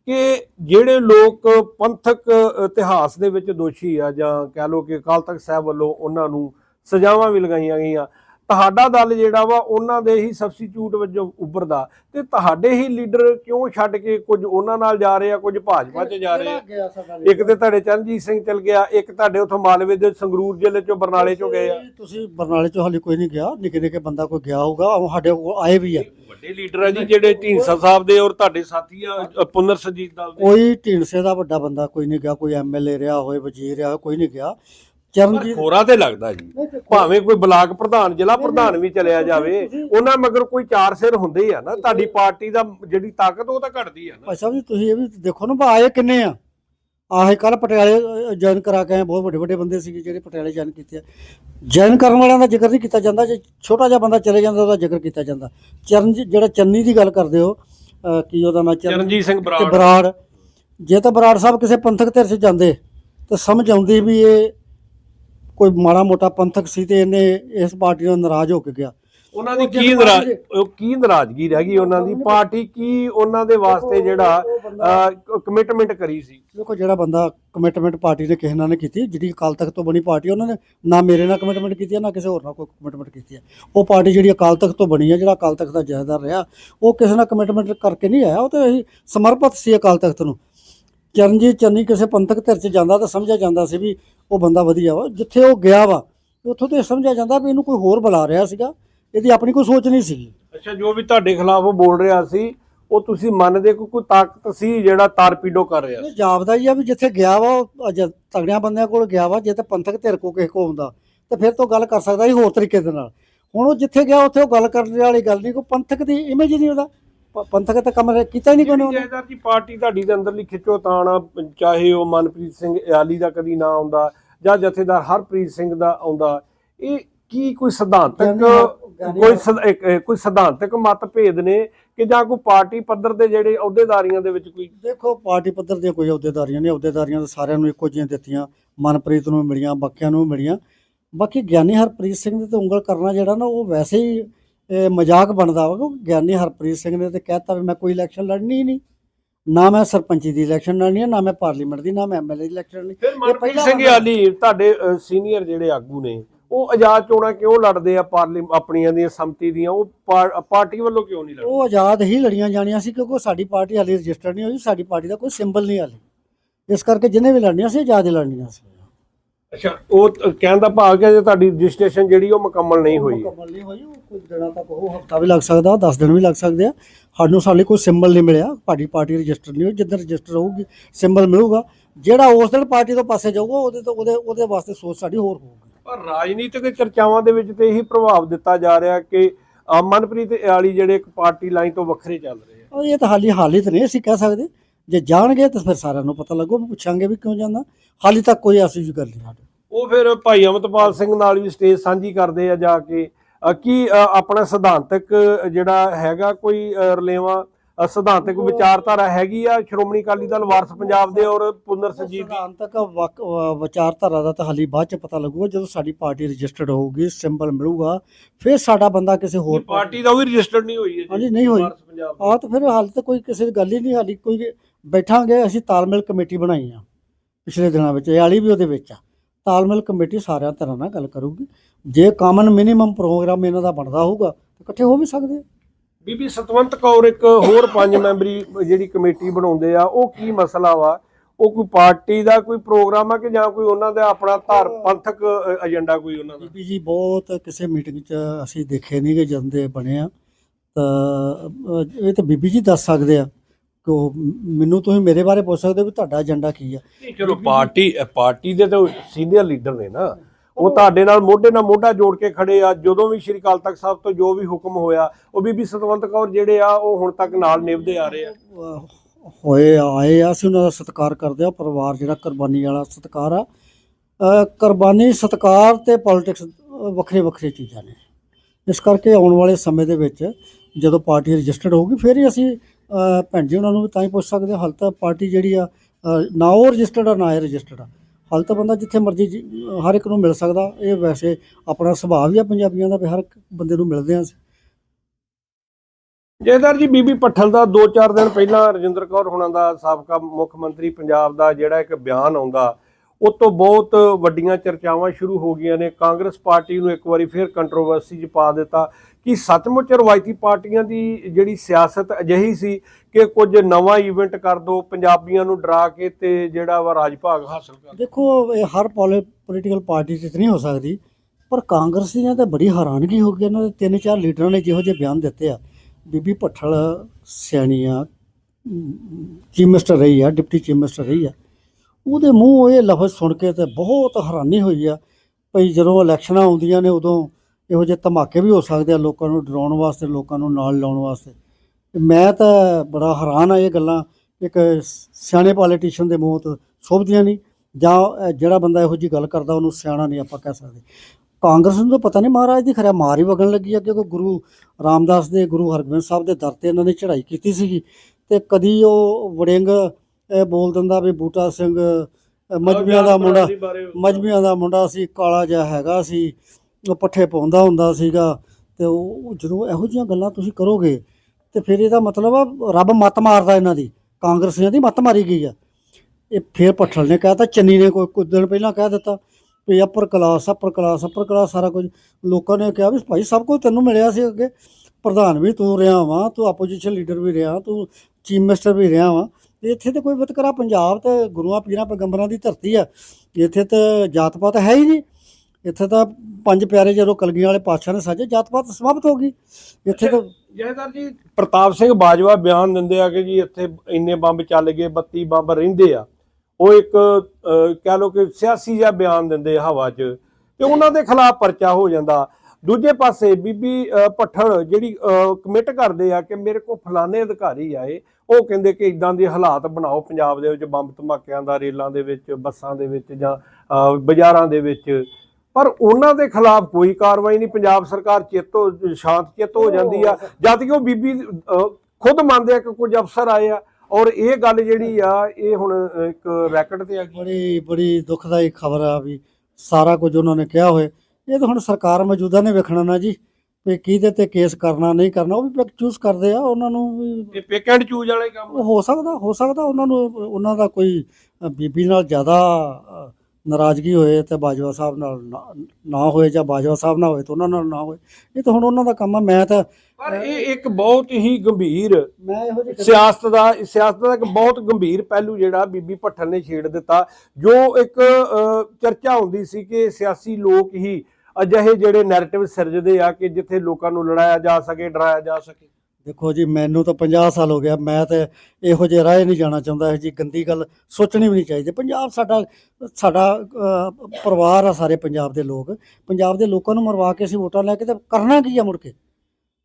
ਕਿ ਜਿਹੜੇ ਲੋਕ ਪੰਥਕ ਇਤਿਹਾਸ ਦੇ ਵਿੱਚ ਦੋਸ਼ੀ ਆ ਜਾਂ ਕਹਿ ਲੋ ਕਿ ਅਕਾਲ ਤਖਤ ਸਾਹਿਬ ਵੱਲੋਂ ਉਹਨਾਂ ਨੂੰ ਸਜ਼ਾਵਾਂ ਵੀ ਲਗਾਈਆਂ ਗਈਆਂ ਤੁਹਾਡਾ ਦਲ ਜਿਹੜਾ ਵਾ ਉਹਨਾਂ ਦੇ ਹੀ ਸਬਸਟੀਟਿਊਟ ਵਜੋਂ ਉੱਭਰਦਾ। ਤੇ ਤੁਹਾਡੇ ਹੀ ਲੀਡਰ ਕਿਉਂ ਛੱਡ ਕੇ ਕੁਝ ਉਹਨਾਂ ਨਾਲ ਜਾ ਰਹੇ ਆ ਕੁਝ ਭਾਜਪਾ 'ਚ ਜਾ ਰਹੇ ਆ? ਇੱਕ ਤੇ ਤੁਹਾਡੇ ਚਰਨਜੀਤ ਸਿੰਘ ਚਲ ਗਿਆ ਇੱਕ ਤੁਹਾਡੇ ਉਥੋਂ ਮਾਲਵੇ ਦੇ ਸੰਗਰੂਰ ਜ਼ਿਲ੍ਹੇ ਚੋਂ ਬਰਨਾਲੇ ਚੋਂ ਗਏ ਆ। ਤੁਸੀਂ ਬਰਨਾਲੇ ਚੋਂ ਹਾਲੇ ਕੋਈ ਨਹੀਂ ਗਿਆ ਨਿੱਕੇ ਨਿੱਕੇ ਬੰਦਾ ਕੋਈ ਗਿਆ ਹੋਊਗਾ ਉਹ ਸਾਡੇ ਕੋਲ ਆਏ ਵੀ ਆ। ਵੱਡੇ ਲੀਡਰ ਆ ਜੀ ਜਿਹੜੇ ਢੀਂਡਸਾ ਸਾਹਿਬ ਦੇ ਔਰ ਤੁਹਾਡੇ ਸਾਥੀ ਆ ਪੁਨਰ ਸਰਜੀਤ ਦਲ ਦੇ। ਕੋਈ ਢੀਂਡਸੇ ਦਾ ਵੱਡਾ ਬੰਦਾ ਕੋਈ ਨਹੀਂ ਗਿਆ ਕੋਈ ਐਮਐਲਏ ਰਿਹਾ ਹੋਏ ਵਜ਼ੀਰ ਰਿਹਾ ਕੋਈ ਨਹੀਂ ਗਿਆ। ਚਰਨਜੀਤ ਖੋਰਾ ਤੇ ਲੱਗਦਾ ਜੀ। ਭਾਵੇਂ ਕੋਈ ਬਲਾਕ ਪ੍ਰਧਾਨ ਜ਼ਿਲ੍ਹਾ ਪ੍ਰਧਾਨ ਵੀ ਚਲਿਆ ਜਾਵੇ ਉਹਨਾਂ ਮਗਰ ਕੋਈ ਚਾਰ ਸਿਰ ਹੁੰਦੇ ਹੀ ਆ ਨਾ। ਤੁਹਾਡੀ ਪਾਰਟੀ ਦਾ ਜਿਹੜੀ ਤਾਕਤ ਉਹ ਤਾਂ ਘਟਦੀ ਆ ਨਾ। ਭਾਈ ਸਾਹਿਬ ਜੀ ਤੁਸੀਂ ਇਹ ਵੀ ਦੇਖੋ ਨਾ ਆਏ ਕਿੰਨੇ ਆ? ਆਹੇ ਕੱਲ ਪਟਿਆਲੇ ਜੁਆਇਨ ਕਰਾ ਕੇ ਆਏ ਬਹੁਤ ਵੱਡੇ ਵੱਡੇ ਬੰਦੇ ਸੀਗੇ ਜਿਹੜੇ ਪਟਿਆਲੇ ਜੁਆਇਨ ਕੀਤੇ ਆ। ਜੁਆਇਨ ਕਰਨ ਵਾਲਿਆਂ ਦਾ ਜ਼ਿਕਰ ਨਹੀਂ ਕੀਤਾ ਜਾਂਦਾ ਜੇ ਛੋਟਾ ਜਿਹਾ ਬੰਦਾ ਚਲੇ ਜਾਂਦਾ ਉਹਦਾ ਜ਼ਿਕਰ ਕੀਤਾ ਜਾਂਦਾ। ਚਰਨ ਜਿਹੜਾ ਚੰਨੀ ਦੀ ਗੱਲ ਕਰਦੇ ਹੋ ਕੀ ਉਹਦਾ ਨਾਂ ਚਰਨਜੀਤ ਸਿੰਘ ਬਰਾੜ। ਬਰਾੜ। ਜੇ ਤਾਂ ਬਰਾੜ ਸਾਹਿਬ ਕਿਸੇ ਪੰਥਕ ਧਿਰ 'ਚ ਜਾਂਦੇ ਤਾਂ ਸਮਝ ਆਉਂਦੀ ਵੀ ਇਹ ਕੋਈ ਮਾੜਾ ਮੋਟਾ ਪੰਥਕ ਸੀ ਤੇ ਇਹਨੇ ਇਸ ਪਾਰਟੀ ਨਾਲ ਨਾਰਾਜ਼ ਹੋ ਕੇ ਗਿਆ। ਉਹਨਾਂ ਦੀ ਕੀ ਨਾਰਾਜ਼ ਉਹ ਕੀ ਨਾਰਾਜ਼ਗੀ ਰਹਿ ਗਈ ਉਹਨਾਂ ਦੀ? ਪਾਰਟੀ ਕੀ ਉਹਨਾਂ ਦੇ ਵਾਸਤੇ ਜਿਹੜਾ ਕਮਿਟਮੈਂਟ ਕਰੀ ਸੀ? ਦੇਖੋ ਜਿਹੜਾ ਬੰਦਾ ਕਮਿਟਮੈਂਟ ਪਾਰਟੀ ਨੇ ਕਿਸੇ ਨਾਲ ਨਹੀਂ ਕੀਤੀ ਜਿਹੜੀ ਅਕਾਲ ਤਖਤ ਤੋਂ ਬਣੀ ਪਾਰਟੀ ਉਹਨਾਂ ਨੇ ਨਾ ਮੇਰੇ ਨਾਲ ਕਮਿਟਮੈਂਟ ਕੀਤੀ ਹੈ ਨਾ ਕਿਸੇ ਹੋਰ ਨਾਲ ਕੋਈ ਕਮਿਟਮੈਂਟ ਕੀਤੀ ਹੈ। ਉਹ ਪਾਰਟੀ ਜਿਹੜੀ ਅਕਾਲ ਤਖਤ ਤੋਂ ਬਣੀ ਹੈ ਜਿਹੜਾ ਅਕਾਲ ਤਖਤ ਦਾ ਜਥੇਦਾਰ ਰਿਹਾ ਉਹ ਕਿਸੇ ਨਾਲ ਕਮਿਟਮੈਂਟ ਕਰਕੇ ਨਹੀਂ ਆਇਆ ਉਹ ਤਾਂ ਅਸੀਂ ਸਮਰਪਿਤ ਸੀ ਅਕਾਲ ਤਖਤ ਨੂੰ। ਚਰਨਜੀਤ ਚੰਨੀ ਕਿਸੇ ਪੰਥਕ ਧਿਰ 'ਚ ਜਾਂਦਾ ਤਾਂ ਸਮਝਿਆ ਜਾਂਦਾ ਸੀ ਵੀ ਉਹ ਬੰਦਾ ਵਧੀਆ ਵਾ ਜਿੱਥੇ ਉਹ ਗਿਆ ਵਾ ਉੱਥੋਂ ਤੇ ਸਮਝਿਆ ਜਾਂਦਾ ਵੀ ਇਹਨੂੰ ਕੋਈ ਹੋਰ ਬੁਲਾ ਰਿਹਾ ਸੀਗਾ ਇਹਦੀ ਆਪਣੀ ਕੋਈ ਸੋਚ ਨਹੀਂ ਸੀਗੀ। ਅੱਛਾ ਜੋ ਵੀ ਤੁਹਾਡੇ ਖਿਲਾਫ ਉਹ ਬੋਲ ਰਿਹਾ ਸੀ ਉਹ ਤੁਸੀਂ ਮੰਨਦੇ ਕਿ ਕੋਈ ਤਾਕਤ ਸੀ ਜਿਹੜਾ ਤਾਰਪੀਡੋ ਕਰ ਰਿਹਾ ਸੀ? ਜਾਪਦਾ ਹੀ ਆ ਵੀ ਜਿੱਥੇ ਗਿਆ ਵਾ ਉਹ ਤਗੜਿਆਂ ਬੰਦਿਆਂ ਕੋਲ ਗਿਆ ਵਾ ਜੇ ਤੇ ਪੰਥਕ ਧਿਰ ਕੋ ਕਿਸੇ ਕੋ ਹੁੰਦਾ ਤੇ ਫਿਰ ਤੋਂ ਗੱਲ ਕਰ ਸਕਦਾ ਸੀ ਹੋਰ ਤਰੀਕੇ ਦੇ ਨਾਲ। ਹੁਣ ਉਹ ਜਿੱਥੇ ਗਿਆ ਉੱਥੇ ਉਹ ਗੱਲ ਕਰਨ ਵਾਲੀ ਗੱਲ ਨਹੀਂ ਕੋਈ ਪੰਥਕ ਦੀ ਇਮੇਜ ਨਹੀਂ ਉਹਦਾ। ਪ- ਪੰਥਕ ਤਾਂ ਕੰਮ ਰ- ਕੀਤਾ ਹੀ ਨਹੀਂ ਕੋਈ ਉਹਨੇ? ਜੈਦਾਰ ਜੀ ਪਾਰਟੀ ਤੁਹਾਡੀ ਦੇ ਅੰਦਰਲੀ ਖਿੱਚੋ ਤਾਣਾ ਚਾਹੇ ਉਹ ਮਨਪ੍ਰੀਤ ਸਿੰਘ ਇਆਲੀ ਦਾ ਕਦੀ ਨਾ ਆਉਂਦਾ ਜਾਂ ਜਥੇਦਾਰ ਹਰਪ੍ਰੀਤ ਸਿੰਘ ਦਾ ਆਉਂਦਾ ਇਹ ਕੀ ਕੋਈ ਸਿਧਾਂਤਕ ਗਿਆਨੀ ਕੋਈ ਹਰ- ਸਿਧ- ਇੱਕ- ਇੱਕ ਕੋਈ ਸਿਧਾਂਤਕ ਮਤਭੇਦ ਨੇ ਕਿ ਜਾਂ ਕੋਈ ਪਾਰਟੀ ਪੱਧਰ ਦੇ ਜਿਹੜੇ ਅਹੁਦੇਦਾਰੀਆਂ ਦੇ ਵਿੱਚ ਕੋਈ ਦੇਖੋ ਪਾਰਟੀ ਪੱਧਰ ਦੀਆਂ ਕੋਈ ਅਹੁਦੇਦਾਰੀਆਂ ਨੇ ਅਹੁਦੇਦਾਰੀਆਂ ਤਾਂ ਸਾਰਿਆਂ ਨੂੰ ਇੱਕੋ ਜਿਹੀਆਂ ਦਿੱਤੀਆਂ ਮਨਪ੍ਰੀਤ ਨੂੰ ਮਿਲੀਆਂ ਬਾਕੀਆਂ ਨੂੰ ਮਿਲੀਆਂ। ਬਾਕੀ ਗਿਆਨੀ ਹਰਪ੍ਰੀਤ ਸਿੰਘ ਦੇ ਤੇ ਉਂਗਲ ਕਰਨਾ ਜਿਹੜਾ ਨਾ ਉਹ ਵੈਸੇ ਹੀ ਇਹ ਮਜ਼ਾਕ ਬਣਦਾ ਵਾ ਕਿ ਗਿਆਨੀ ਹਰਪ੍ਰੀਤ ਸਿੰਘ ਨੇ ਤੇ ਕਹਿਤਾ ਵੀ ਮੈਂ ਕੋਈ ਇਲੈਕਸ਼ਨ ਲੜਨੀ ਹੀ ਨਹੀਂ। ਨਾ ਮੈਂ ਸਰਪੰਚੀ ਦੀ ਇਲੈਕਸ਼ਨ ਲੜਨੀ ਹੈ ਨਾ ਮੈਂ ਪਾਰਲੀਮੈਂਟ ਦੀ ਨਾ ਮੈਂ ਐਮਐਲਏ ਦੀ ਇਲੈਕਸ਼ਨ ਲੜਨੀ। ਫਿਰ ਮਨਪ੍ਰੀਤ ਸਿੰਘ ਇਆਲੀ ਤੁਹਾਡੇ ਸੀਨੀਅਰ ਜਿਹੜੇ ਆਗੂ ਨੇ ਉਹ ਆਜ਼ਾਦ ਚੋਣਾਂ ਕਿਉਂ ਲੜਦੇ ਆ ਪਾਰਲੀ ਆਪਣੀਆਂ ਦੀਆਂ ਸੰਮਤੀ ਦੀਆਂ? ਉਹ ਪਾਰਟੀ ਵੱਲੋਂ ਕਿਉਂ ਨਹੀਂ ਲੜਦੇ? ਉਹ ਆਜ਼ਾਦ ਹੀ ਲੜੀਆਂ ਜਾਣੀਆਂ ਸੀ ਕਿਉਂਕਿ ਸਾਡੀ ਪਾਰਟੀ ਹਾਲੇ ਰਜਿਸਟਰ ਨਹੀਂ ਹੋਈ ਸਾਡੀ ਪਾਰਟੀ ਦਾ ਕੋਈ ਸਿੰਬਲ ਨਹੀਂ ਹਾਲੇ। ਇਸ ਕਰਕੇ ਜਿਹਨੇ ਵੀ ਲੜਨੀਆਂ ਸੀ ਆਜ਼ਾਦ ਹੀ ਲੜਨੀਆਂ ਸੀ। ਅੱਛਾ ਉਹ ਕਹਿਣ ਦਾ ਭਾਵ ਜੇ ਤੁਹਾਡੀ ਰਜਿਸਟ੍ਰੇਸ਼ਨ ਜਿਹੜੀ ਉਹ ਮੁਕੰਮਲ ਨਹੀਂ ਹੋਈ। ਮੁਕੰਮਲ ਨਹੀਂ ਹੋਈ ਕੁਝ ਦਿਨਾਂ ਤੱਕ ਉਹ ਹਫਤਾ ਵੀ ਲੱਗ ਸਕਦਾ 10 ਦਿਨ ਵੀ ਲੱਗ ਸਕਦੇ ਆ। ਸਾਨੂੰ ਸਾਡੇ ਕੋਈ ਸਿੰਬਲ ਨਹੀਂ ਮਿਲਿਆ ਸਾਡੀ ਪਾਰਟੀ ਰਜਿਸਟਰ ਨਹੀਂ ਹੋਈ। ਜਿੱਦਾਂ ਰਜਿਸਟਰ ਹੋਊਗੀ ਸਿੰਬਲ ਮਿਲੂਗਾ। ਜਿਹੜਾ ਉਸ ਦਿਨ ਪਾਰਟੀ ਤੋਂ ਪਾਸੇ ਜਾਊਗਾ ਉਹਦੇ ਤੋਂ ਉਹਦੇ ਉਹਦੇ ਵਾਸਤੇ ਸੋਚ ਸਾਡੀ ਹੋਰ ਹੋਊਗੀ। ਪਰ ਰਾਜਨੀਤਿਕ ਚਰਚਾਵਾਂ ਦੇ ਵਿੱਚ ਤੇ ਇਹੀ ਪ੍ਰਭਾਵ ਦਿੱਤਾ ਜਾ ਰਿਹਾ ਕਿ ਮਨਪ੍ਰੀਤ ਇਆਲੀ ਜਿਹੜੇ ਇੱਕ ਪਾਰਟੀ ਲਾਈਨ ਤੋਂ ਵੱਖਰੇ ਚੱਲ ਰਹੇ ਆ। ਇਹ ਤਾਂ ਹਾਲੀ ਹਾਲੀ ਤਾਂ ਨਹੀਂ ਅਸੀਂ ਕਹਿ ਸਕਦੇ। ਜੇ ਜਾਣਗੇ ਤਾਂ ਫਿਰ ਸਾਰਿਆਂ ਨੂੰ ਪਤਾ ਲੱਗੂ ਪੁੱਛਾਂਗੇ ਵੀ ਕਿਉਂ ਜਾਂਦਾ। ਹਾਲੀ ਤੱਕ ਕੋਈ ਐਸੀ ਗੱਲ ਨਹੀਂ ਸਾਡੇ। ਉਹ ਫਿਰ ਭਾਈ ਅਮਰਤਪਾਲ ਸਿੰਘ ਨਾਲ ਵੀ ਸਟੇਜ ਸਾਂਝੀ ਕਰਦੇ ਆ ਜਾ ਕੇ। ਕੀ ਆਪਣਾ ਸਿਧਾਂਤਕ ਜਿਹੜਾ ਹੈਗਾ ਕੋਈ ਰਲੇਵਾਂ ਸਿਧਾਂਤਕ ਵਿਚਾਰਧਾਰਾ ਹੈਗੀ ਆ? ਸ਼੍ਰੋਮਣੀ ਅਕਾਲੀ ਦਲ ਵਾਰਸ ਪੰਜਾਬ ਦੇ ਔਰ ਪੁਨਰ ਸੰਜੀਵ ਦੀ? ਸਿਧਾਂਤਕ ਵਿਚਾਰਧਾਰਾ ਦਾ ਤਾਂ ਹਾਲੀ ਬਾਅਦ ਚ ਪਤਾ ਲੱਗੂਗਾ ਜਦੋਂ ਸਾਡੀ ਪਾਰਟੀ ਰਜਿਸਟਰਡ ਹੋਊਗੀ ਸਿੰਬਲ ਮਿਲੂਗਾ ਫਿਰ ਸਾਡਾ ਬੰਦਾ ਕਿਸੇ ਹੋਰ ਪਾਰਟੀ ਦਾ ਉਹ ਵੀ ਰਜਿਸਟਰਡ ਨਹੀਂ ਹੋਈ ਹੈ ਹਾਂਜੀ, ਨਹੀਂ ਹੋਈ। ਆ ਤਾਂ ਫਿਰ ਹਾਲ ਤਾਂ ਕੋਈ ਕਿਸੇ ਦੀ ਗੱਲ ਹੀ ਨਹੀਂ ਹਾਲੀ ਕੋਈ ਬੈਠਾਂਗੇ ਅਸੀਂ ਤਾਲਮੇਲ ਕਮੇਟੀ ਬਣਾਈ ਆ ਪਿਛਲੇ ਦਿਨਾਂ ਵਿੱਚ ਇਹ ਵਾਲੀ ਵੀ ਉਹਦੇ ਵਿੱਚ ਆ। ਤਾਲਮੇਲ ਕਮੇਟੀ ਸਾਰਿਆਂ ਤਰ੍ਹਾਂ ਨਾਲ ਗੱਲ ਕਰੂਗੀ। ਜੇ ਕਾਮਨ ਮਿਨੀਮਮ ਪ੍ਰੋਗਰਾਮ ਇਹਨਾਂ ਦਾ ਬਣਦਾ ਹੋਊਗਾ ਤਾਂ ਇਕੱਠੇ ਹੋ ਵੀ ਸਕਦੇ ਆ। ਬੀਬੀ ਸਤਵੰਤ ਕੌਰ ਇੱਕ ਹੋਰ ਪੰਜ ਮੈਂਬਰੀ ਜਿਹੜੀ ਕਮੇਟੀ ਬਣਾਉਂਦੇ ਆ ਉਹ ਕੀ ਮਸਲਾ ਵਾ? ਉਹ ਕੋਈ ਪਾਰਟੀ ਦਾ ਕੋਈ ਪ੍ਰੋਗਰਾਮ ਆ ਕਿ ਜਾਂ ਕੋਈ ਉਹਨਾਂ ਦਾ ਆਪਣਾ ਧਾਰ ਪੰਥਕ ਏਜੰਡਾ ਕੋਈ ਉਹਨਾਂ ਦਾ? ਬੀਬੀ ਜੀ ਬਹੁਤ ਕਿਸੇ ਮੀਟਿੰਗ 'ਚ ਅਸੀਂ ਦੇਖੇ ਨਹੀਂ ਕਿ ਜਦੋਂ ਦੇ ਬਣੇ ਆ। ਤਾਂ ਇਹ ਤਾਂ ਬੀਬੀ ਜੀ ਦੱਸ ਸਕਦੇ ਆ ਕਿ ਮੈਨੂੰ ਤੁਸੀਂ ਮੇਰੇ ਬਾਰੇ ਪੁੱਛ ਸਕਦੇ ਹੋ ਵੀ ਤੁਹਾਡਾ ਏਜੰਡਾ ਕੀ ਆ। ਚਲੋ ਪਾਰਟੀ ਪਾਰਟੀ ਦੇ ਤਾਂ ਸੀਨੀਅਰ ਲੀਡਰ ਨੇ ਨਾ। ਉਹ ਤੁਹਾਡੇ ਨਾਲ ਮੋਢੇ ਨਾਲ ਮੋਢਾ ਜੋੜ ਕੇ ਖੜੇ ਆ ਜਦੋਂ ਵੀ ਸ਼੍ਰੀ ਅਕਾਲ ਤਖਤ ਸਾਹਿਬ ਤੋਂ ਜੋ ਵੀ ਹੁਕਮ ਹੋਇਆ ਉਹ ਬੀਬੀ ਸਤਵੰਤ ਕੌਰ ਜਿਹੜੇ ਆ ਉਹ ਹੁਣ ਤੱਕ ਨਾਲ ਨਿਭਦੇ ਆ ਰਹੇ ਆ। ਹੋਏ ਆਏ ਆ ਅਸੀਂ ਉਹਨਾਂ ਦਾ ਸਤਿਕਾਰ ਕਰਦੇ ਆ ਪਰਿਵਾਰ ਜਿਹੜਾ ਕੁਰਬਾਨੀ ਵਾਲਾ ਸਤਿਕਾਰ ਆ। ਕੁਰਬਾਨੀ ਸਤਿਕਾਰ ਤੇ ਪੋਲਿਟਿਕਸ ਵੱਖਰੇ ਵੱਖਰੇ ਚੀਜ਼ਾਂ ਨੇ। ਇਸ ਕਰਕੇ ਆਉਣ ਵਾਲੇ ਸਮੇਂ ਦੇ ਵਿੱਚ ਜਦੋਂ ਪਾਰਟੀ ਰਜਿਸਟਰਡ ਹੋਊਗੀ ਫਿਰ ਹੀ ਅਸੀਂ ਭੈਣ ਜੀ ਉਹਨਾਂ ਨੂੰ ਤਾਂ ਹੀ ਪੁੱਛ ਸਕਦੇ ਹਾਂ ਹਾਲ ਤਾਂ ਪਾਰਟੀ ਜਿਹੜੀ ਆ ਨਾ ਉਹ ਰਜਿਸਟਰਡ ਆ ਨਾ ਇਹ ਰਜਿਸਟਰਡ ਆ। ਹਾਲ ਤਾਂ ਬੰਦਾ ਜਿੱਥੇ ਮਰਜ਼ੀ ਜੀ- ਹਰ ਇੱਕ ਨੂੰ ਮਿਲ ਸਕਦਾ। ਇਹ ਵੈਸੇ ਆਪਣਾ ਸੁਭਾਅ ਵੀ ਆ ਪੰਜਾਬੀਆਂ ਦਾ ਵੀ ਹਰ ਇੱਕ ਬੰਦੇ ਨੂੰ ਮਿਲਦੇ ਆ ਅਸੀਂ। ਜੈਦਾਰ ਜੀ, ਬੀਬੀ ਪੱਠਲ ਦਾ 2-4 ਦਿਨ ਪਹਿਲਾਂ ਰਜਿੰਦਰ ਕੌਰ ਹੁਣਾਂ ਦਾ ਸਾਬਕਾ ਮੁੱਖ ਮੰਤਰੀ ਪੰਜਾਬ ਦਾ ਜਿਹੜਾ ਇੱਕ ਬਿਆਨ ਆਉਂਦਾ, ਉਹ ਤੋਂ ਬਹੁਤ ਵੱਡੀਆਂ ਚਰਚਾਵਾਂ ਸ਼ੁਰੂ ਹੋ ਗਈਆਂ ਨੇ। ਕਾਂਗਰਸ ਪਾਰਟੀ ਨੂੰ ਇੱਕ ਵਾਰੀ ਫਿਰ ਕੰਟਰੋਵਰਸੀ 'ਚ ਪਾ ਦਿੱਤਾ। ਕਿ ਸੱਚਮੁੱਚ ਰਵਾਇਤੀ ਪਾਰਟੀਆਂ ਦੀ ਜਿਹੜੀ ਸਿਆਸਤ ਅਜਿਹੀ ਸੀ ਕਿ ਕੁਝ ਨਵਾਂ ਇਵੈਂਟ ਕਰ ਦੋ, ਪੰਜਾਬੀਆਂ ਨੂੰ ਡਰਾ ਕੇ ਤੇ ਜਿਹੜਾ ਵਾ ਰਾਜ ਭਾਗ ਹਾਸਲ ਕਰ ਦੇਖੋ, ਇਹ ਹਰ ਪੋਲੀਟੀਕਲ ਪਾਰਟੀ 'ਚ ਤਾਂ ਨਹੀਂ ਹੋ ਸਕਦੀ, ਪਰ ਕਾਂਗਰਸ ਦੀਆਂ ਤਾਂ ਬੜੀ ਹੈਰਾਨਗੀ ਹੋ ਗਈ, ਇਹਨਾਂ ਦੇ ਤਿੰਨ ਚਾਰ ਲੀਡਰਾਂ ਨੇ ਜਿਹੋ ਜਿਹੇ ਬਿਆਨ ਦਿੱਤੇ ਆ। ਬੀਬੀ ਭੱਠਲ ਸਿਆਣੀ ਆ, ਚੀਫ ਮਿਨਿਸਟਰ ਰਹੀ ਆ, ਡਿਪਟੀ ਚੀਫ ਮਿਨਿਸਟਰ ਰਹੀ ਆ। ਉਹਦੇ ਮੂੰਹ ਇਹ ਲਫ਼ਜ਼ ਸੁਣ ਕੇ ਤੇ ਬਹੁਤ ਹੈਰਾਨੀ ਹੋਈ ਆ, ਭਈ ਜਦੋਂ ਇਲੈਕਸ਼ਨਾਂ ਆਉਂਦੀਆਂ ਨੇ ਉਦੋਂ ਇਹੋ ਜਿਹੇ ਧਮਾਕੇ ਵੀ ਹੋ ਸਕਦੇ ਆ ਲੋਕਾਂ ਨੂੰ ਡਰਾਉਣ ਵਾਸਤੇ ਲੋਕਾਂ ਨੂੰ ਨਾਲ ਲਾਉਣ ਵਾਸਤੇ। ਮੈਂ ਤਾਂ ਬੜਾ ਹੈਰਾਨ ਆ ਇਹ ਗੱਲਾਂ ਇੱਕ ਸਿਆਣੇ ਪੋਲੀਟੀਸ਼ੀਅਨ ਦੇ ਮੂੰਹ ਤੋਂ ਸ਼ੋਭਦੀਆਂ ਨਹੀਂ ਜਾਂ ਜਿਹੜਾ ਬੰਦਾ ਇਹੋ ਜੀ ਗੱਲ ਕਰਦਾ ਉਹਨੂੰ ਸਿਆਣਾ ਨਹੀਂ ਆਪਾਂ ਕਹਿ ਸਕਦੇ। ਕਾਂਗਰਸ ਨੂੰ ਤਾਂ ਪਤਾ ਨਹੀਂ ਮਹਾਰਾਜ ਦੀ ਖਰਿਆ ਮਾਰ ਹੀ ਵਗਣ ਲੱਗੀ ਆ ਕਿਉਂਕਿ ਗੁਰੂ ਰਾਮਦਾਸ ਦੇ ਗੁਰੂ ਹਰਗੋਬਿੰਦ ਸਾਹਿਬ ਦੇ ਦਰ ਤੇ ਇਹਨਾਂ ਨੇ ਚੜ੍ਹਾਈ ਕੀਤੀ ਸੀਗੀ। ਤੇ ਕਦੀ ਉਹ ਵੜਿੰਗ ਬੋਲ ਦਿੰਦਾ ਵੀ ਬੂਟਾ ਸਿੰਘ ਅਹ, ਦਾ ਮੁੰਡਾ ਮਜਬੀਆਂ ਦਾ ਮੁੰਡਾ ਸੀ ਕਾਲਾ ਜਿਹਾ ਹੈਗਾ ਸੀ। ਪੱਠੇ ਪਾਉਂਦਾ ਹੁੰਦਾ ਸੀਗਾ ਤੇ ਉਹ ਜਦੋਂ ਇਹੋ ਜਿਹੀਆਂ ਗੱਲਾਂ ਤੁਸੀਂ ਕਰੋਗੇ ਤੇ ਫਿਰ ਇਹਦਾ ਮਤਲਬ ਆ ਰੱਬ ਮੱਤ ਮਾਰਦਾ ਇਹਨਾਂ ਦੀ, ਕਾਂਗਰਸੀਆਂ ਦੀ ਮੱਤ ਮਾਰੀ ਗਈ ਆ। ਇਹ ਫਿਰ ਪੱਠਲ ਨੇ ਕਹਿਤਾ, ਚੰਨੀ ਨੇ ਕੋਈ ਕੁਝ ਦਿਨ ਪਹਿਲਾਂ ਕਹਿ ਦਿੱਤਾ ਵੀ upper class upper class upper class ਸਾਰਾ ਕੁਝ। ਲੋਕਾਂ ਨੇ ਕਿਹਾ ਵੀ ਭਾਈ ਸਭ ਕੁਝ ਤੈਨੂੰ ਮਿਲਿਆ ਸੀ ਅੱਗੇ। ਪ੍ਰਧਾਨ ਵੀ ਤੂੰ ਰਿਹਾ ਵਾਂ, ਤੂੰ ਆਪੋਜੀਸ਼ਨ ਲੀਡਰ ਵੀ ਰਿਹਾ, ਤੂੰ ਚੀਫ ਮਿਨਿਸਟਰ ਵੀ ਰਿਹਾ ਵਾਂ। ਇੱਥੇ ਤੇ ਕੋਈ ਵਿਤਕਰਾ ਪੰਜਾਬ ਤੇ ਗੁਰੂਆਂ ਪੀਰਾਂ ਪੈਗੰਬਰਾਂ ਦੀ ਧਰਤੀ ਆ। ਇੱਥੇ ਤੇ ਜਾਤ ਪਾਤ ਹੈ ਹੀ ਨਹੀਂ। ਇੱਥੇ ਤਾਂ ਪੰਜ ਪਿਆਰੇ ਜਦੋਂ ਕਲਗੀਆਂ ਵਾਲੇ ਪਾਤਸ਼ਾਹ ਨੇ ਸਾਜੇ ਜਾਤ ਪਾਤ ਸਮਾਪਤ ਹੋ ਗਈ। ਇੱਥੇ ਤਾਂ ਜੈਦਾਰ ਜੀ ਪ੍ਰਤਾਪ ਸਿੰਘ ਬਾਜਵਾ ਬਿਆਨ ਦਿੰਦੇ ਆ ਕਿ ਜੀ ਇੱਥੇ ਇੰਨੇ ਬੰਬ ਚੱਲ ਗਏ 32 ਬੰਬ ਰਹਿੰਦੇ ਆ। ਉਹ ਇੱਕ ਕਹਿ ਲਓ ਕਿ ਸਿਆਸੀ ਜਿਹਾ ਬਿਆਨ ਦਿੰਦੇ ਹਵਾ 'ਚ ਤੇ ਉਹਨਾਂ ਦੇ ਖਿਲਾਫ ਪਰਚਾ ਹੋ ਜਾਂਦਾ। ਦੂਜੇ ਪਾਸੇ ਬੀਬੀ ਭੱਠਲ ਜਿਹੜੀ ਕਮਿਟ ਕਰਦੇ ਆ ਕਿ ਮੇਰੇ ਕੋਲ ਫਲਾਣੇ ਅਧਿਕਾਰੀ ਆਏ ਉਹ ਕਹਿੰਦੇ ਕਿ ਇਦਾਂ ਦੇ ਹਾਲਾਤ ਬਣਾਓ ਪੰਜਾਬ ਦੇ ਵਿੱਚ ਬੰਬ ਧਮਾਕਿਆਂ ਦਾ ਰੇਲਾਂ ਦੇ ਵਿੱਚ ਬੱਸਾਂ ਦੇ ਵਿੱਚ ਜਾਂ ਬਾਜ਼ਾਰਾਂ ਦੇ ਵਿੱਚ। ਪਰ ਉਹਨਾਂ ਦੇ ਖਿਲਾਫ ਕੋਈ ਕਾਰਵਾਈ ਨਹੀਂ। ਪੰਜਾਬ ਸਰਕਾਰ ਚਿੱਤ ਸ਼ਾਂਤ ਚਿੱਤ ਹੋ ਜਾਂਦੀ ਆ। ਜਦ ਕਿ ਉਹ ਬੀਬੀ ਖੁਦ ਮੰਨਦੇ ਆ ਕਿ ਕੁਝ ਅਫਸਰ ਆਏ ਆ। ਔਰ ਇਹ ਗੱਲ ਜਿਹੜੀ ਆ ਇਹ ਹੁਣ ਇੱਕ ਰੈਕਟ ਤੇ ਆ ਗਈ। ਬੜੀ ਬੜੀ ਦੁਖਦਾਈ ਖਬਰ ਆ ਵੀ ਸਾਰਾ ਕੁਝ ਉਹਨਾਂ ਨੇ ਕਿਹਾ ਹੋਏ। ਇਹ ਤਾਂ ਹੁਣ ਸਰਕਾਰ ਮੌਜੂਦਾ ਨੇ ਵੇਖਣਾ ਨਾ ਜੀ ਵੀ ਕਿਹਦੇ ਤੇ ਕੇਸ ਕਰਨਾ ਨਹੀਂ ਕਰਨਾ। ਉਹ ਵੀ ਪਿਕ ਚੂਜ਼ ਕਰਦੇ ਆ ਉਹਨਾਂ ਨੂੰ ਵੀ ਇਹ ਪਿਕ ਐਂਡ ਚੂਜ਼ ਵਾਲੇ ਕੰਮ ਹੋ ਸਕਦਾ ਹੋ ਸਕਦਾ ਉਹਨਾਂ ਨੂੰ ਉਹਨਾਂ ਦਾ ਕੋਈ ਬੀਬੀ ਨਾਲ ਜ਼ਿਆਦਾ ਨਾਰਾਜ਼ਗੀ ਹੋਏ ਤੇ ਬਾਜਵਾ ਸਾਹਿਬ ਨਾਲ ਨਾ- ਨਾ ਹੋਏ ਜਾਂ ਬਾਜਵਾ ਸਾਹਿਬ ਨਾਲ ਹੋਏ ਤਾਂ ਉਹਨਾਂ ਨਾਲ ਨਾ ਹੋਏ ਇਹ ਤਾਂ ਹੁਣ ਉਹਨਾਂ ਦਾ ਕੰਮ ਆ ਮੈਂ ਤਾਂ ਪਰ ਇਹ ਇੱਕ ਬਹੁਤ ਹੀ ਗੰਭੀਰ ਮੈਂ ਇਹੋ ਜਿਹੀ ਸਿਆਸਤ ਦਾ ਸਿਆਸਤ ਦਾ ਇੱਕ ਬਹੁਤ ਗੰਭੀਰ ਪਹਿਲੂ ਜਿਹੜਾ ਬੀਬੀ ਭੱਠਲ ਨੇ ਛੇੜ ਦਿੱਤਾ ਜੋ ਇੱਕ ਅਹ, ਚਰਚਾ ਹੁੰਦੀ ਸੀ ਕਿ ਸਿਆਸੀ ਲੋਕ ਹੀ ਅਜਿਹੇ ਜਿਹੜੇ ਨੈਰੇਟਿਵ ਸਿਰਜਦੇ ਆ ਕਿ ਜਿੱਥੇ ਲੋਕਾਂ ਨੂੰ ਲੜਾਇਆ ਜਾ ਸਕੇ ਡਰਾਇਆ ਜਾ ਸਕੇ। ਦੇਖੋ ਜੀ, ਮੈਨੂੰ ਤਾਂ 50 ਸਾਲ ਹੋ ਗਿਆ, ਮੈਂ ਤਾਂ ਇਹੋ ਜਿਹੇ ਰਾਹ ਨਹੀਂ ਜਾਣਾ ਚਾਹੁੰਦਾ, ਇਹ ਜੀ ਗੰਦੀ ਗੱਲ ਸੋਚਣੀ ਵੀ ਨਹੀਂ ਚਾਹੀਦੀ। ਪੰਜਾਬ ਸਾਡਾ ਸਾਡਾ ਪਰਿਵਾਰ ਆ ਸਾਰੇ ਪੰਜਾਬ ਦੇ ਲੋਕ। ਪੰਜਾਬ ਦੇ ਲੋਕਾਂ ਨੂੰ ਮਰਵਾ ਕੇ ਅਸੀਂ ਵੋਟਾਂ ਲੈ ਕੇ ਤਾਂ ਕਰਨਾ ਕੀ ਆ ਮੁੜ ਕੇ?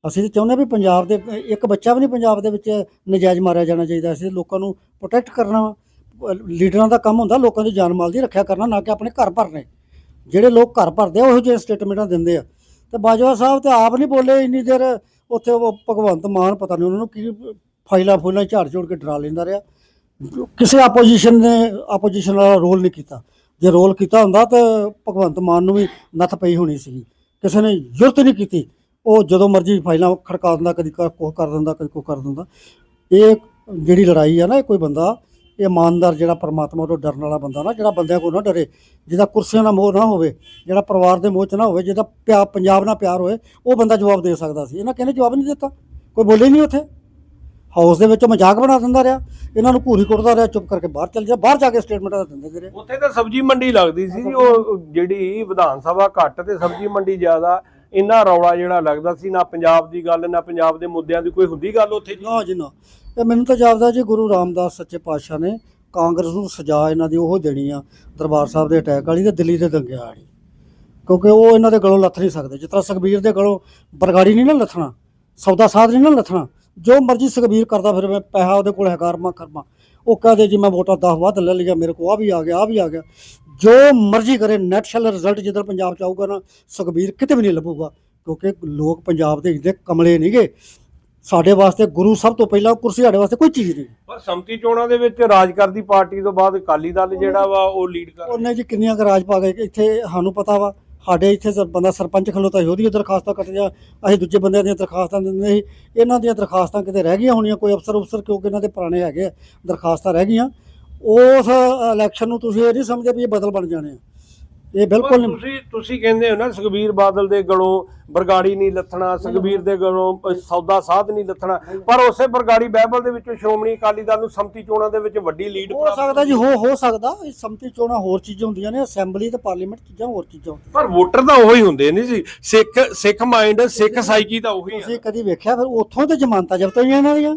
ਅਸੀਂ ਤਾਂ ਚਾਹੁੰਦੇ ਵੀ ਪੰਜਾਬ ਦੇ, ਇੱਕ ਬੱਚਾ ਵੀ ਨਹੀਂ ਪੰਜਾਬ ਦੇ ਵਿੱਚ ਨਜਾਇਜ਼ ਮਾਰਿਆ ਜਾਣਾ ਚਾਹੀਦਾ। ਅਸੀਂ ਲੋਕਾਂ ਨੂੰ ਪ੍ਰੋਟੈਕਟ ਕਰਨਾ ਲੀਡਰਾਂ ਦਾ ਕੰਮ ਹੁੰਦਾ, ਲੋਕਾਂ ਦੀ ਜਾਨ ਮਾਲ ਦੀ ਰੱਖਿਆ ਕਰਨਾ, ਨਾ ਕਿ ਆਪਣੇ ਘਰ ਭਰਨੇ। ਜਿਹੜੇ ਲੋਕ ਘਰ ਭਰਦੇ ਆ, ਉਹੋ ਜਿਹੇ ਸਟੇਟਮੈਂਟਾਂ ਦਿੰਦੇ ਆ। ਤੇ ਬਾਜਵਾ ਸਾਹਿਬ ਤੇ ਆਪ ਨਹੀਂ ਬੋਲੇ ਇੰਨੀ ਦੇਰ ਉੱਥੇ ਉਹ ਭਗਵੰਤ ਮਾਨ, ਪਤਾ ਨਹੀਂ ਉਹਨਾਂ ਨੂੰ ਕੀ ਫਾਈਲਾਂ ਫੁੱਲਾਂ ਝਾੜ ਝੋੜ ਕੇ ਡਰਾ ਲੈਂਦਾ ਰਿਹਾ। ਕਿਸੇ ਆਪੋਜੀਸ਼ਨ ਨੇ ਆਪੋਜੀਸ਼ਨ ਵਾਲਾ ਰੋਲ ਨਹੀਂ ਕੀਤਾ। ਜੇ ਰੋਲ ਕੀਤਾ ਹੁੰਦਾ ਤਾਂ ਭਗਵੰਤ ਮਾਨ ਨੂੰ ਵੀ ਨੱਥ ਪਈ ਹੋਣੀ ਸੀਗੀ। ਕਿਸੇ ਨੇ ਜ਼ਰੂਰਤ ਨਹੀਂ ਕੀਤੀ। ਉਹ ਜਦੋਂ ਮਰਜ਼ੀ ਫਾਈਲਾਂ ਖੜਕਾ ਦਿੰਦਾ, ਕਦੀ ਕੋ ਕਰ ਦਿੰਦਾ, ਕਦੀ ਕੋ ਕਰ ਦਿੰਦਾ। ਇਹ ਜਿਹੜੀ ਲੜਾਈ ਆ ਨਾ, ਇਹ ਕੋਈ ਬੰਦਾ ਇਹ ਇਮਾਨਦਾਰ ਜਿਹੜਾ ਪਰਮਾਤਮਾ ਤੋਂ ਡਰਨ ਵਾਲਾ ਬੰਦਾ ਨਾ ਜਿਹੜਾ ਬੰਦਿਆਂ ਕੋਲ ਨਾ ਡਰੇ ਜਿਹਦਾ ਕੁਰਸੀਆਂ ਦਾ ਮੋਹ ਨਾ ਹੋਵੇ ਜਿਹੜਾ ਪਰਿਵਾਰ ਦੇ ਮੋਹ ਚ ਨਾ ਹੋਵੇ ਜਿਹਦਾ ਪਿਆ ਪੰਜਾਬ ਨਾਲ ਪਿਆਰ ਹੋਏ ਉਹ ਬੰਦਾ ਜਵਾਬ ਦੇ ਸਕਦਾ ਸੀ। ਇਹਨਾਂ ਕਹਿੰਦੇ ਜਵਾਬ ਨਹੀਂ ਦਿੱਤਾ? ਕੋਈ ਬੋਲੇ ਨਹੀਂ ਉੱਥੇ। ਹਾਊਸ ਦੇ ਵਿੱਚ ਮਜ਼ਾਕ ਬਣਾ ਦਿੰਦਾ ਰਿਹਾ। ਇਹਨਾਂ ਨੂੰ ਘੂਰੀ ਕੁੱਟਦਾ ਰਿਹਾ ਚੁੱਪ ਕਰਕੇ ਬਾਹਰ ਚੱਲ ਜਾ ਬਾਹਰ ਜਾ ਕੇ ਸਟੇਟਮੈਂਟਾਂ ਦਿੰਦੇ ਰਹੇ ਉੱਥੇ ਤਾਂ ਸਬਜ਼ੀ ਮੰਡੀ ਲੱਗਦੀ ਸੀ ਜੀ ਉਹ ਜਿਹੜੀ ਵਿਧਾਨ ਸਭਾ ਘੱਟ ਤੇ ਸਬਜ਼ੀ ਮੰਡੀ ਜ਼ਿਆਦਾ ਇੰਨਾ ਰੌਲਾ ਜਿਹੜਾ ਲੱਗਦਾ ਸੀ ਨਾ ਪੰਜਾਬ ਦੀ ਗੱਲ ਨਾ ਪੰਜਾਬ ਦੇ ਮੁੱਦਿਆਂ ਦੀ ਕੋਈ ਹੁੰਦੀ ਗੱਲ ਉੱਥੇ ਨਾ ਜੀ ਨਾ। ਤੇ ਮੈਨੂੰ ਤਾਂ ਜਾਪਦਾ ਜੀ ਗੁਰੂ ਰਾਮਦਾਸ ਸੱਚੇ ਪਾਤਸ਼ਾਹ ਨੇ ਕਾਂਗਰਸ ਨੂੰ ਸਜ਼ਾ ਇਹਨਾਂ ਦੀ ਉਹ ਦੇਣੀ ਆ, ਦਰਬਾਰ ਸਾਹਿਬ ਦੇ ਅਟੈਕ ਵਾਲੀ ਤੇ ਦਿੱਲੀ ਦੇ ਦੰਗਿਆਂ ਵਾਲੀ। ਕਿਉਂਕਿ ਉਹ ਇਹਨਾਂ ਦੇ ਗਲੋਂ ਲੱਥ ਨਹੀਂ ਸਕਦੇ। ਜਿਸ ਤਰ੍ਹਾਂ ਸੁਖਬੀਰ ਦੇ ਗਲੋਂ ਬਰਗਾੜੀ ਨਹੀਂ ਨਾ ਲੱਥਣਾ, ਸੌਦਾ ਸਾਧ ਨਹੀਂ ਨਾ ਲੱਥਣਾ, ਜੋ ਮਰਜ਼ੀ ਸੁਖਬੀਰ ਕਰਦਾ ਫਿਰ ਮੈਂ ਪੈਸਾ ਉਹਦੇ ਕੋਲ ਹੈਗਾ ਰਮਾ ਕਰਮਾ। ਉਹ ਕਹਦੇ ਜੀ ਮੈਂ ਵੋਟਾਂ 10 ਵੱਧ ਲੈ ਲਿਆ ਮੇਰੇ ਕੋਲ ਆ ਵੀ ਆ ਗਿਆ, ਆ ਵੀ ਆ ਗਿਆ। ਜੋ ਮਰਜ਼ੀ ਕਰੇ ਨੈਟਸ਼ਲ ਰਿਜ਼ਲਟ ਜਿੱਦਾਂ ਪੰਜਾਬ ਚ ਆਊਗਾ ਨਾ, ਸੁਖਬੀਰ ਕਿਤੇ ਵੀ ਨਹੀਂ ਲੱਭੂਗਾ। ਕਿਉਂਕਿ ਲੋਕ ਪੰਜਾਬ ਦੇ ਇੰਨੇ ਕਮਲੇ ਨਹੀਂਗੇ ਸਾਡੇ ਵਾਸਤੇ ਗੁਰੂ ਸਭ ਤੋਂ ਪਹਿਲਾਂ ਕੁਰਸੀ ਸਾਡੇ ਵਾਸਤੇ ਕੋਈ ਚੀਜ਼ ਨਹੀਂ। ਪਰ ਸੰਮਤੀ ਚੋਣਾਂ ਦੇ ਵਿੱਚ ਰਾਜ ਕਰਦੀ ਪਾਰਟੀ ਤੋਂ ਬਾਅਦ ਅਕਾਲੀ ਦਲ ਜਿਹੜਾ ਵਾ ਉਹ ਲੀਡ ਕਰ ਉਹਨੇ ਜੀ ਕਿੰਨੀਆਂ ਕੁ ਰਾਜ ਪਾ ਗਏ ਇੱਥੇ ਸਾਨੂੰ ਪਤਾ ਵਾ ਸਾਡੇ ਇੱਥੇ ਸ- ਬੰਦਾ ਸਰਪੰਚ ਖਲੋਤਾ ਸੀ ਉਹਦੀਆਂ ਦਰਖਾਸਤਾਂ ਕੱਟੀਆਂ ਅਸੀਂ ਦੂਜੇ ਬੰਦਿਆਂ ਦੀਆਂ ਦਰਖਾਸਤਾਂ ਦਿੰਦੇ ਸੀ ਇਹਨਾਂ ਦੀਆਂ ਦਰਖਾਸਤਾਂ ਕਿਤੇ ਰਹਿ ਗਈਆਂ ਹੋਣੀਆਂ ਕੋਈ ਅਫਸਰ ਅਫਸਰ ਕਿਉਂਕਿ ਇਹਨਾਂ ਦੇ ਪੁਰਾਣੇ ਹੈਗੇ ਆ, ਦਰਖਾਸਤਾਂ ਰਹਿ ਗਈਆਂ। ਉਸ ਇਲੈਕਸ਼ਨ ਨੂੰ ਤੁਸੀਂ ਇਹ ਨਹੀਂ ਸਮਝਦੇ ਵੀ ਇਹ ਬਦਲ ਬਣ ਜਾਣੇ ਆ। ਇਹ ਬਿਲਕੁਲ ਨਹੀਂ। ਤੁਸੀਂ ਤੁਸੀਂ ਕਹਿੰਦੇ ਹੋ ਨਾ ਸੁਖਬੀਰ ਬਾਦਲ ਦੇ ਗਲੋਂ ਬਰਗਾੜੀ ਨਹੀਂ ਲੱਥਣਾ ਸੁਖਬੀਰ ਦੇ ਗਲੋਂ ਸੌਦਾ ਸਾਧ ਨਹੀਂ ਲੱਥਣਾ। ਪਰ ਉਸੇ ਬਰਗਾੜੀ ਬਾਈਬਲ ਦੇ ਵਿੱਚੋਂ ਸ਼੍ਰੋਮਣੀ ਅਕਾਲੀ ਦਲ ਨੂੰ ਸੰਮਤੀ ਚੋਣਾਂ ਦੇ ਵਿੱਚ ਵੱਡੀ ਲੀਡ ਹੋ ਸਕਦਾ ਜੀ ਹੋ ਹੋ ਸਕਦਾ। ਇਹ ਸੰਮਤੀ ਚੋਣਾਂ ਹੋਰ ਚੀਜ਼ਾਂ ਹੁੰਦੀਆਂ ਨੇ ਅਸੈਂਬਲੀ ਤੇ ਪਾਰਲੀਮੈਂਟ ਚੀਜ਼ਾਂ ਹੋਰ ਚੀਜ਼ਾਂ ਪਰ ਵੋਟਰ ਤਾਂ ਉਹੀ ਹੁੰਦੇ ਨੇ ਜੀ। ਸਿੱਖ ਸਿੱਖ ਮਾਈਂਡ ਸਿੱਖ ਸਾਈਕੀ ਤਾਂ ਉਹੀ ਆ। ਤੁਸੀਂ ਕਦੀ ਵੇਖਿਆ ਫਿਰ ਉੱਥੋਂ ਤੇ ਜ਼ਮਾਨਤਾਂ ਜ਼ਬਤ ਇਹਨਾਂ ਦੀਆਂ?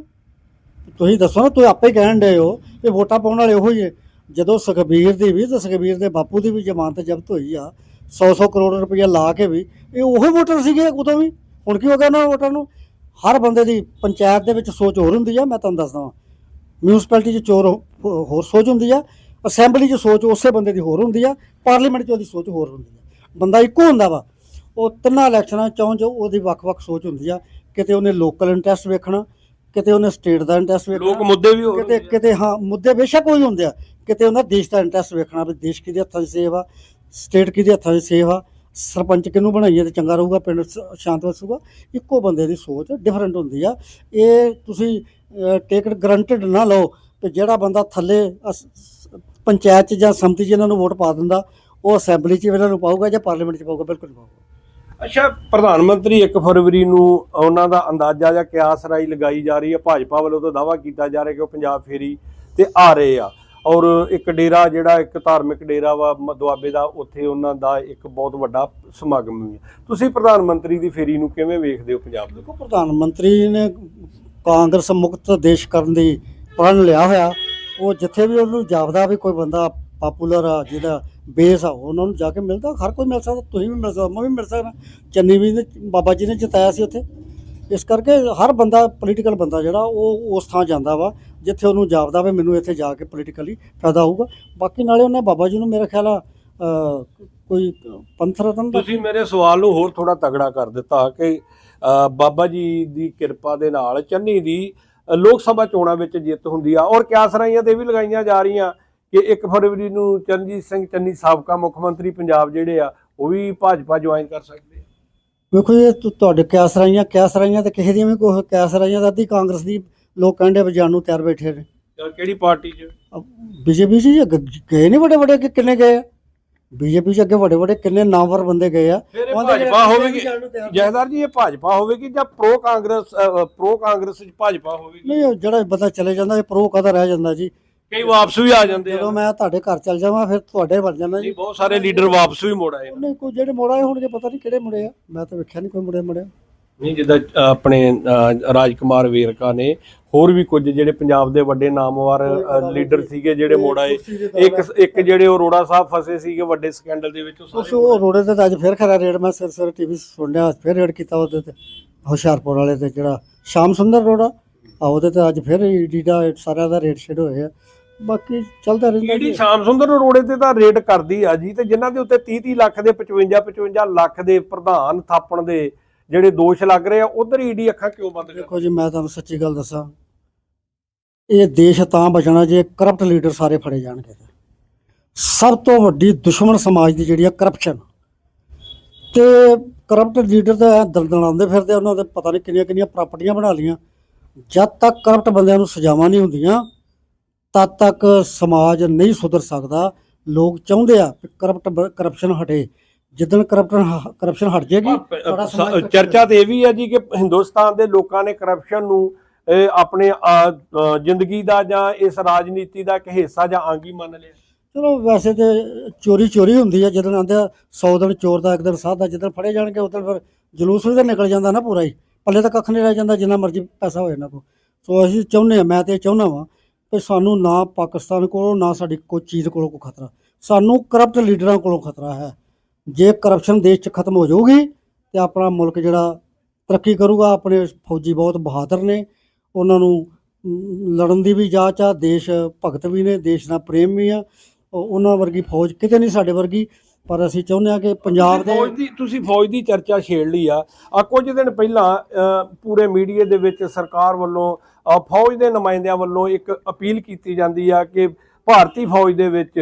ਤੁਸੀਂ ਦੱਸੋ ਨਾ ਤੁਸੀਂ ਆਪੇ ਕਹਿਣ ਡਏ ਹੋ ਕਿ ਵੋਟਾਂ ਪਾਉਣ ਵਾਲੇ ਉਹੋ ਹੈ ਜਦੋਂ ਸੁਖਬੀਰ ਦੀ ਵੀ ਤੇ ਸੁਖਬੀਰ ਦੇ ਬਾਪੂ ਦੀ ਵੀ ਜ਼ਮਾਨਤ ਜ਼ਬਤ ਹੋਈ ਆ 100-100 ਕਰੋੜ ਰੁਪਈਆ ਲਾ ਕੇ ਵੀ ਇਹ ਉਹੀ ਵੋਟਰ ਸੀਗੇ ਉਦੋਂ ਵੀ? ਹੁਣ ਕੀ ਹੋ ਗਿਆ ਨਾ ਵੋਟਰਾਂ ਨੂੰ? ਹਰ ਬੰਦੇ ਦੀ ਪੰਚਾਇਤ ਦੇ ਵਿੱਚ ਸੋਚ ਹੋਰ ਹੁੰਦੀ ਆ ਮੈਂ ਤੁਹਾਨੂੰ ਦੱਸਦਾ ਹਾਂ ਮਿਊਨਿਸਪੈਲਿਟੀ 'ਚ ਚੋਰ ਹੋਰ ਸੋਚ ਹੁੰਦੀ ਆ ਅਸੈਂਬਲੀ 'ਚ ਸੋਚ ਉਸੇ ਬੰਦੇ ਦੀ ਹੋਰ ਹੁੰਦੀ ਆ ਪਾਰਲੀਮੈਂਟ 'ਚ ਉਹਦੀ ਸੋਚ ਹੋਰ ਹੁੰਦੀ ਆ। ਬੰਦਾ ਇੱਕੋ ਹੁੰਦਾ ਵਾ। ਉਹ ਤਿੰਨਾਂ ਇਲੈਕਸ਼ਨਾਂ ਚੋਂ ਜੋ ਉਹਦੀ ਵੱਖ-ਵੱਖ ਸੋਚ ਹੁੰਦੀ ਆ ਕਿਤੇ ਉਹਨੇ ਲੋਕਲ ਇੰਟਰਸਟ ਵੇਖਣਾ ਕਿਤੇ ਉਹਨੇ ਸਟੇਟ ਦਾ ਇੰਟਰਸਟ ਲੋਕ ਵੇਖਣਾ ਮੁੱਦੇ ਵੀ ਕਿਤੇ ਕਿਤੇ ਹਾਂ ਮੁੱਦੇ ਬੇਸ਼ੱਕ ਕੋਈ ਹੁੰਦੇ ਆ। ਕਿਤੇ ਉਹਨਾਂ ਦੇਸ਼ ਦਾ ਇੰਟਰਸਟ ਵੇਖਣਾ ਵੀ ਦੇਸ਼ ਕਿਹਦੇ ਹੱਥਾਂ 'ਚ ਸੇਵ ਆ ਸਟੇਟ ਕਿਹਦੇ ਹੱਥਾਂ 'ਚ ਸੇਵ ਆ ਸਰਪੰਚ ਕਿਹਨੂੰ ਬਣਾਈਏ ਤੇ ਚੰਗਾ ਰਹੂਗਾ, ਪਿੰਡ ਸ਼ਾਂਤ ਵਸੂਗਾ, ਇੱਕੋ ਬੰਦੇ ਦੀ ਸੋਚ ਡਿਫਰੈਂਟ ਹੁੰਦੀ ਆ। ਇਹ ਤੁਸੀਂ ਟੇਕ ਇਟ ਗਰੰਟਡ ਨਾ ਲਓ ਕਿ ਜਿਹੜਾ ਬੰਦਾ ਥੱਲੇ ਅਸ- ਪੰਚਾਇਤ 'ਚ ਜਾਂ ਸੰਮਤੀ 'ਚ ਇਹਨਾਂ ਨੂੰ ਵੋਟ ਪਾ ਦਿੰਦਾ, ਉਹ ਅਸੈਂਬਲੀ 'ਚ ਇਹਨਾਂ ਨੂੰ ਪਾਊਗਾ ਜਾਂ ਪਾਰਲੀਮੈਂਟ 'ਚ ਪਾਊਗਾ, ਬਿਲਕੁਲ ਪਾਊਗਾ। ਅੱਛਾ, ਪ੍ਰਧਾਨ ਮੰਤਰੀ 1 ਫਰਵਰੀ ਨੂੰ ਉਹਨਾਂ ਦਾ ਅੰਦਾਜ਼ਾ ਜਾਂ ਕਿਆਸ ਰਾਈ ਲਗਾਈ ਜਾ ਰਹੀ ਹੈ ਭਾਜਪਾ ਵੱਲੋਂ ਤਾਂ ਦਾਵਾ ਕੀਤਾ ਜਾ ਰਿਹਾ ਕਿ ਉਹ ਪੰਜਾਬ ਫੇਰੀ ਤੇ ਆ ਰਹੇ ਆ। ਔਰ ਇੱਕ ਡੇਰਾ ਜਿਹੜਾ ਇੱਕ ਧਾਰਮਿਕ ਡੇਰਾ ਵਾ ਦੁਆਬੇ ਦਾ, ਉੱਥੇ ਉਹਨਾਂ ਦਾ ਇੱਕ ਬਹੁਤ ਵੱਡਾ ਸਮਾਗਮ ਵੀ ਹੈ। ਤੁਸੀਂ ਪ੍ਰਧਾਨ ਮੰਤਰੀ ਦੀ ਫੇਰੀ ਨੂੰ ਕਿਵੇਂ ਵੇਖਦੇ ਹੋ ਪੰਜਾਬ ਦੇ? ਦੇਖੋ, ਪ੍ਰਧਾਨ ਮੰਤਰੀ ਨੇ ਕਾਂਗਰਸ ਮੁਕਤ ਦੇਸ਼ ਕਰਨ ਦੀ ਪ੍ਰਣ ਲਿਆ ਹੋਇਆ। ਉਹ ਜਿੱਥੇ ਵੀ ਉਹਨੂੰ ਜਾਪਦਾ ਵੀ ਕੋਈ ਬੰਦਾ ਪਾਪੂਲਰ ਆ, ਜਿਹਦਾ ਬੇਸ ਆ, ਉਹਨਾਂ ਨੂੰ ਜਾ ਕੇ ਮਿਲਦਾ। ਹਰ ਕੋਈ ਮਿਲ ਸਕਦਾ, ਤੁਸੀਂ ਵੀ ਮਿਲ ਸਕਦਾ, ਮੈਂ ਵੀ ਮਿਲ ਸਕਦਾ। ਚੰਨੀ ਵੀ ਨੇ, ਬਾਬਾ ਜੀ ਨੇ ਜਿਤਾਇਆ ਸੀ ਉੱਥੇ। ਇਸ ਕਰਕੇ ਹਰ ਬੰਦਾ ਪੋਲੀਟੀਕਲ ਬੰਦਾ ਜਿਹੜਾ, ਉਹ ਉਸ ਥਾਂ ਜਾਂਦਾ ਵਾ, ਜਿੱਥੇ ਉਹਨੂੰ ਜਾਪਦਾ ਵੀ, ਮੈਨੂੰ ਇੱਥੇ ਜਾ ਕੇ ਪੋਲੀਟੀਕਲੀ ਫਾਇਦਾ ਹੋਊਗਾ। ਬਾਕੀ ਨਾਲੇ ਉਹਨੇ ਬਾਬਾ ਜੀ ਨੂੰ ਮੇਰਾ ਖਿਆਲ ਆ ਕੋਈ ਪੰਥ ਰਤਨ ਤੁਸੀਂ ਮੇਰੇ ਸਵਾਲ ਨੂੰ ਹੋਰ ਥੋੜਾ ਤਗੜਾ ਕਰ ਦਿੱਤਾ ਕਿ ਬਾਬਾ ਜੀ ਦੀ ਕਿਰਪਾ ਦੇ ਨਾਲ ਚੰਨੀ ਦੀ ਲੋਕ ਸਭਾ ਚੋਣਾਂ ਵਿੱਚ ਜਿੱਤ ਹੁੰਦੀ ਆ। ਔਰ ਕਿਆਸਰਾਈਆਂ ਤੇ ਵੀ ਲਗਾਈਆਂ ਜਾ ਰਹੀਆਂ ਕਿ 1 ਫਰਵਰੀ ਨੂੰ ਚਰਨਜੀਤ ਸਿੰਘ ਚੰਨੀ ਸਾਬਕਾ ਮੁੱਖ ਮੰਤਰੀ ਪੰਜਾਬ ਜਿਹੜੇ ਆ, ਉਹ ਵੀ ਭਾਜਪਾ ਜੁਆਇਨ ਕਰ ਸਕਦੇ ਵੇਖੋ ਇਹ ਤੁ- ਤੁਹਾਡੇ ਕਿਆਸ ਰਾਈਆਂ ਕਿਆਸ ਰਾਈਆਂ ਤੇ ਕਿਸੇ ਦੀਆਂ ਵੀ ਕੋਈ ਕਿਆਸ ਰਾਈਆਂ ਦਾ ਅੱਧੀ ਕਾਂਗਰਸ ਦੀ ਲੋਕ ਕਹਿੰਦੇ ਵੀ ਜਾਣ ਨੂੰ ਤਿਆਰ ਬੈਠੇ ਨੇ। ਕਿਹੜੀ ਪਾਰਟੀ 'ਚ? ਬੀਜੇਪੀ ਜੀ ਅੱਗੇ ਗਏ ਨਹੀਂ ਵੱਡੇ ਵੱਡੇ ਕਿ ਕਿੰਨੇ ਗਏ ਬੀਜੇਪੀ ਚ ਅੱਗੇ ਵੱਡੇ ਵੱਡੇ ਕਿੰਨੇ ਨਾਮਵਰ ਬੰਦੇ ਗਏ ਆ? ਫਿਰ ਇਹ ਉਹਦੇ ਜਿਹੜੇ ਭਾਜਪਾ ਹੋਵੇਗੀ। ਵੀ ਜਾਣ ਨੂੰ ਤਿਆਰ ਨੇ। ਜੈਦਾਰ ਜੀ ਇਹ ਭਾਜਪਾ ਹੋਵੇਗੀ ਜਾਂ ਪ੍ਰੋ ਕਾਂਗਰਸ ਪ੍ਰੋ ਕਾਂਗਰਸ ਵਿੱਚ ਭਾਜਪਾ ਹੋਵੇਗੀ? ਨਹੀਂ ਉਹ ਜਿਹੜਾ ਬੰਦਾ ਚਲੇ ਜਾਂਦਾ ਇਹ ਪ੍ਰੋ ਕਦਾ ਰਹਿ ਜਾਂਦਾ ਜੀ? ਕਈ ਵਾਪਸ ਵੀ ਆ ਜਾਂਦੇ ਜਦੋਂ ਮੈਂ ਤੁਹਾਡੇ ਘਰ ਚੱਲ ਜਾਵਾਂ ਫਿਰ ਤੁਹਾਡੇ ਬਣ ਜਾਣਾ ਜੀ। ਨਹੀਂ ਬਹੁਤ ਸਾਰੇ ਲੀਡਰ ਵਾਪਸ ਵੀ ਮੋੜ ਆਏ ਨੇ। ਉਹਨੇ ਕੋਈ ਜਿਹੜੇ ਮੁੜ ਆਏ ਹੋਣਗੇ ਪਤਾ ਨਹੀਂ ਕਿਹੜੇ ਮੁੜੇ ਆ। ਮੈਂ ਤਾਂ ਵੇਖਿਆ ਨਹੀਂ ਕੋਈ ਮੁੜੇ ਮੁੜੇ ਨਹੀਂ ਜਿੱਦਾਂ ਅ, ਆਪਣੇ ਅ, ਰਾਜਕੁਮਾਰ ਵੇਰਕਾ ਨੇ ਹੋਰ ਵੀ ਕੁਝ ਜਿਹੜੇ ਪੰਜਾਬ ਦੇ ਵੱਡੇ ਨਾਮਵਰ ਅ, ਲੀਡਰ ਸੀਗੇ ਜਿਹੜੇ ਮੋੜ ਆਏ। ਇੱਕ ਇੱਕ ਜਿਹੜੇ ਉਹ ਰੋੜਾ ਸਾਹਿਬ ਫਸੇ ਸੀਗੇ ਵੱਡੇ ਸਕੈਂਡਲ ਦੇ ਵਿੱਚ ਉਹ ਉਸ ਸਾਰੇ ਉਹ ਰੋੜੇ ਤੇ ਤਾਂ ਅੱਜ ਫੇਰ ਖਰਾ ਰੇਡ ਮੈਂ ਸਿਰ ਸਿਰ ਟੀਵੀ ਸੁਣ ਲਿਆ ਫੇਰ ਰੇਡ ਕੀਤਾ ਉਹਦੇ ਤੇ ਹੁਸ਼ਿਆਰਪੁਰ ਵਾਲੇ ਤੇ ਜਿਹੜਾ ਸ਼ਾਮ ਸੁੰਦਰ ਰੋੜਾ ਆ ਉਹਦੇ ਤੇ ਅੱਜ ਫੇਰ ਈਡੀ ਦਾ ਸਾਰਿਆਂ ਦਾ ਰੇਡ ਸ਼ੇਡ ਹੋਏ ਆ। ਬਾਕੀ ਚੱਲਦਾ ਰਹਿੰਦਾ ਜਿਹੜੀ ਜੀ। ਸ਼ਾਮ ਸੁੰਦਰ ਰੋੜੇ ਤੇ ਤਾਂ ਰੇਟ ਕਰਦੀ ਆ ਜੀ ਤੇ ਜਿਨ੍ਹਾਂ ਦੇ ਉੱਤੇ 30 30 ਲੱਖ ਦੇ 55 55 ਲੱਖ ਦੇ ਪ੍ਰਧਾਨ ਥਾਪਣ ਦੇ ਜਿਹੜੇ ਦੋਸ਼ ਲੱਗ ਰਹੇ ਆ ਉਧਰ ਈਡੀ ਅੱਖਾਂ ਕਿਉਂ ਬੰਦ ਕਰ ਦੇਖੋ ਜੀ ਮੈਂ ਤੁਹਾਨੂੰ ਸੱਚੀ ਗੱਲ ਦੱਸਾਂ ਇਹ ਦੇਸ਼ ਤਾਂ ਬਚਣਾ ਜੇ ਕਰਪਟ ਲੀਡਰ ਸਾਰੇ ਫੜੇ ਜਾਣਗੇ। ਤੇ। ਸਭ ਤੋਂ ਵੱਡੀ ਦੁਸ਼ਮਣ ਸਮਾਜ ਦੀ ਜਿਹੜੀ ਆ ਕਰਪਸ਼ਨ ਤੇ ਕਰਪਟ ਲੀਡਰ ਤਾਂ ਦਰਦਣਾਉਂਦੇ ਫਿਰਦੇ ਉਹਨਾਂ ਦੇ ਪਤਾ ਨਹੀਂ ਕਿੰਨੀਆਂ ਕਿੰਨੀਆਂ ਪ੍ਰਾਪਰਟੀਆਂ ਬਣਾ ਲੀਆਂ ਜਦ ਤੱਕ ਕਰਪਟ ਬੰਦਿਆਂ ਨੂੰ ਸਜ਼ਾਵਾਂ ਨਹੀਂ ਹੁੰਦੀਆਂ ਤਦ ਤੱਕ ਸਮਾਜ ਨਹੀਂ ਸੁਧਰ ਸਕਦਾ। ਲੋਕ ਚਾਹੁੰਦੇ ਆ ਕਿ ਕਰਪਟ ਕਰਪਸ਼ਨ ਹਟੇ। ਜਿੱਦਣ ਕਰਪਸ਼ਨ ਕਰਪਸ਼ਨ ਹਟ ਸ- ਚਰਚਾ ਤੇ ਇਹ ਵੀ ਹੈ ਜੀ ਕਿ ਹਿੰਦੁਸਤਾਨ ਦੇ ਲੋਕਾਂ ਨੇ ਕਰਪਸ਼ਨ ਨੂੰ ਆਪਣੇ ਜ਼ਿੰਦਗੀ ਦਾ ਜਾਂ ਇਸ ਰਾਜਨੀਤੀ ਦਾ ਇੱਕ ਹਿੱਸਾ ਜਾਂ ਅੰਗ ਹੀ ਮੰਨ ਲਿਆ। ਚਲੋ ਵੈਸੇ ਤੇ ਚੋਰੀ ਚੋਰੀ ਹੁੰਦੀ ਆ। ਜਦੋਂ ਆਂਦੇ 100 ਦਿਨ ਚੋਰ ਦਾ ਇੱਕ ਦਿਨ ਸਾਧ ਦਾ ਜਦੋਂ ਫੜੇ ਜਾਣਗੇ ਉਦੋਂ ਫਿਰ ਜਲੂਸ ਵੀ ਤਾਂ ਨਿਕਲ ਜਾਂਦਾ ਨਾ ਪੂਰਾ ਹੀ। ਪੱਲੇ ਤਾਂ ਕੱਖ ਨਹੀਂ ਰਹਿ ਜਾਂਦਾ ਜਿੰਨਾ ਮਰਜ਼ੀ ਪੈਸਾ ਹੋਏ ਨਾ ਕੋ ਸੋ ਅਸੀਂ ਚਾਹੁੰਦੇ ਆ ਮੈਂ ਤੇ ਚਾਹੁੰਦਾ ਵਾਂ ਕਿ ਸਾਨੂੰ ਨਾ ਪਾਕਿਸਤਾਨ ਕੋਲੋਂ, ਨਾ ਸਾਡੀ ਕੋਈ ਚੀਜ਼ ਕੋਲੋਂ ਕੋਈ ਖਤਰਾ। ਸਾਨੂੰ ਕਰਪਟ ਲੀਡਰਾਂ ਕੋਲੋਂ ਖਤਰਾ ਹੈ। ਜੇ ਕਰਪਸ਼ਨ ਦੇਸ਼ 'ਚ ਖਤਮ ਹੋ ਜਾਊਗੀ ਤੇ ਆਪਣਾ ਮੁਲਕ ਜਿਹੜਾ ਤਰੱਕੀ ਕਰੂਗਾ, ਆਪਣੇ ਫੌਜੀ ਬਹੁਤ ਬਹਾਦਰ ਨੇ। ਉਹਨਾਂ ਨੂੰ ਲੜਨ ਦੀ ਵੀ ਜਾਚ ਆ, ਦੇਸ਼ ਭਗਤ ਵੀ ਨੇ, ਦੇਸ਼ ਨਾਲ ਪ੍ਰੇਮ ਵੀ ਆ। ਉਹਨਾਂ ਵਰਗੀ ਫੌਜ ਕਿਤੇ ਨਹੀਂ ਸਾਡੇ ਵਰਗੀ। ਪਰ ਅਸੀਂ ਚਾਹੁੰਦੇ ਆ ਕਿ ਪੰਜਾਬ ਦੇ ਫੌਜ ਦੀ ਤੁਸੀਂ ਫੌਜ ਦੀ ਚਰਚਾ ਛੇੜ ਲਈ ਆ। ਆ ਕੁਝ ਦਿਨ ਪਹਿਲਾਂ ਪੂਰੇ ਮੀਡੀਆ ਦੇ ਵਿੱਚ ਸਰਕਾਰ ਵੱਲੋਂ ਫੌਜ ਦੇ ਨੁਮਾਇੰਦਿਆਂ ਵੱਲੋਂ ਇੱਕ ਅਪੀਲ ਕੀਤੀ ਜਾਂਦੀ ਆ ਕਿ ਭਾਰਤੀ ਫੌਜ ਦੇ ਵਿੱਚ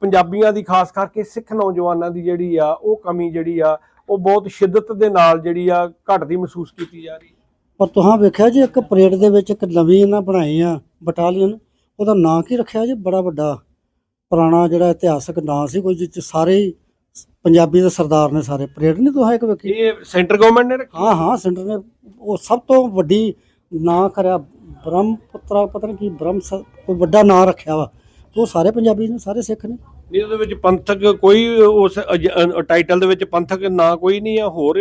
ਪੰਜਾਬੀਆਂ ਦੀ ਖਾਸ ਕਰਕੇ ਸਿੱਖ ਨੌਜਵਾਨਾਂ ਦੀ ਜਿਹੜੀ ਆ ਉਹ ਕਮੀ ਜਿਹੜੀ ਆ ਉਹ ਬਹੁਤ ਸ਼ਿੱਦਤ ਦੇ ਨਾਲ ਜਿਹੜੀ ਆ ਘਟਦੀ ਮਹਿਸੂਸ ਕੀਤੀ ਜਾ ਰਹੀ। ਪਰ ਤੁਹਾਂ ਵੇਖਿਆ ਜੀ ਇੱਕ ਪਰੇਡ ਦੇ ਵਿੱਚ ਇੱਕ ਨਵੀਂ ਇਹਨਾਂ ਬਣਾਈ ਆ ਬਟਾਲੀਅਨ ਉਹਦਾ ਨਾਂ ਕੀ ਰੱਖਿਆ ਜੀ? ਬੜਾ ਵੱਡਾ। ਪੁਰਾਣਾ ਜਿਹੜਾ ਇਤਿਹਾਸਕ ਨਾਂ ਸੀ ਕੋਈ ਜਿਸ 'ਚ ਸਾਰੇ ਪੰਜਾਬੀ ਦੇ ਸਰਦਾਰ ਨੇ ਸਾਰੇ ਪਰੇਡ ਨਹੀਂ ਤੁਹਾਂ ਇੱਕ ਵੇਖੀ? ਇਹ ਸੈਂਟਰ ਗਵਰਨਮੈਂਟ ਨੇ ਰੱਖੀ? ਹਾਂ ਹਾਂ ਸੈਂਟਰ ਨੇ। ਉਹ ਸਭ ਤੋਂ ਵੱਡੀ ਨਾਂ ਕਰਿਆ ਬ੍ਰਹਮਪੁੱਤਰਾ ਪਤਾ ਨਹੀਂ ਕੀ ਬ੍ਰਹਮ ਕੋਈ ਵੱਡਾ ਨਾਂ ਰੱਖਿਆ ਵਾ। ਉਹ ਸਾਰੇ ਪੰਜਾਬੀ ਨੇ ਸਾਰੇ ਸਿੱਖ ਨੇ। ਨਹੀਂ ਉਹਦੇ ਵਿੱਚ ਪੰਥਕ ਕੋਈ ਉਸ ਟਾਈਟਲ ਦੇ ਵਿੱਚ ਪੰਥਕ ਨਾਂ ਕੋਈ ਨਹੀਂ ਆ ਹੋਰ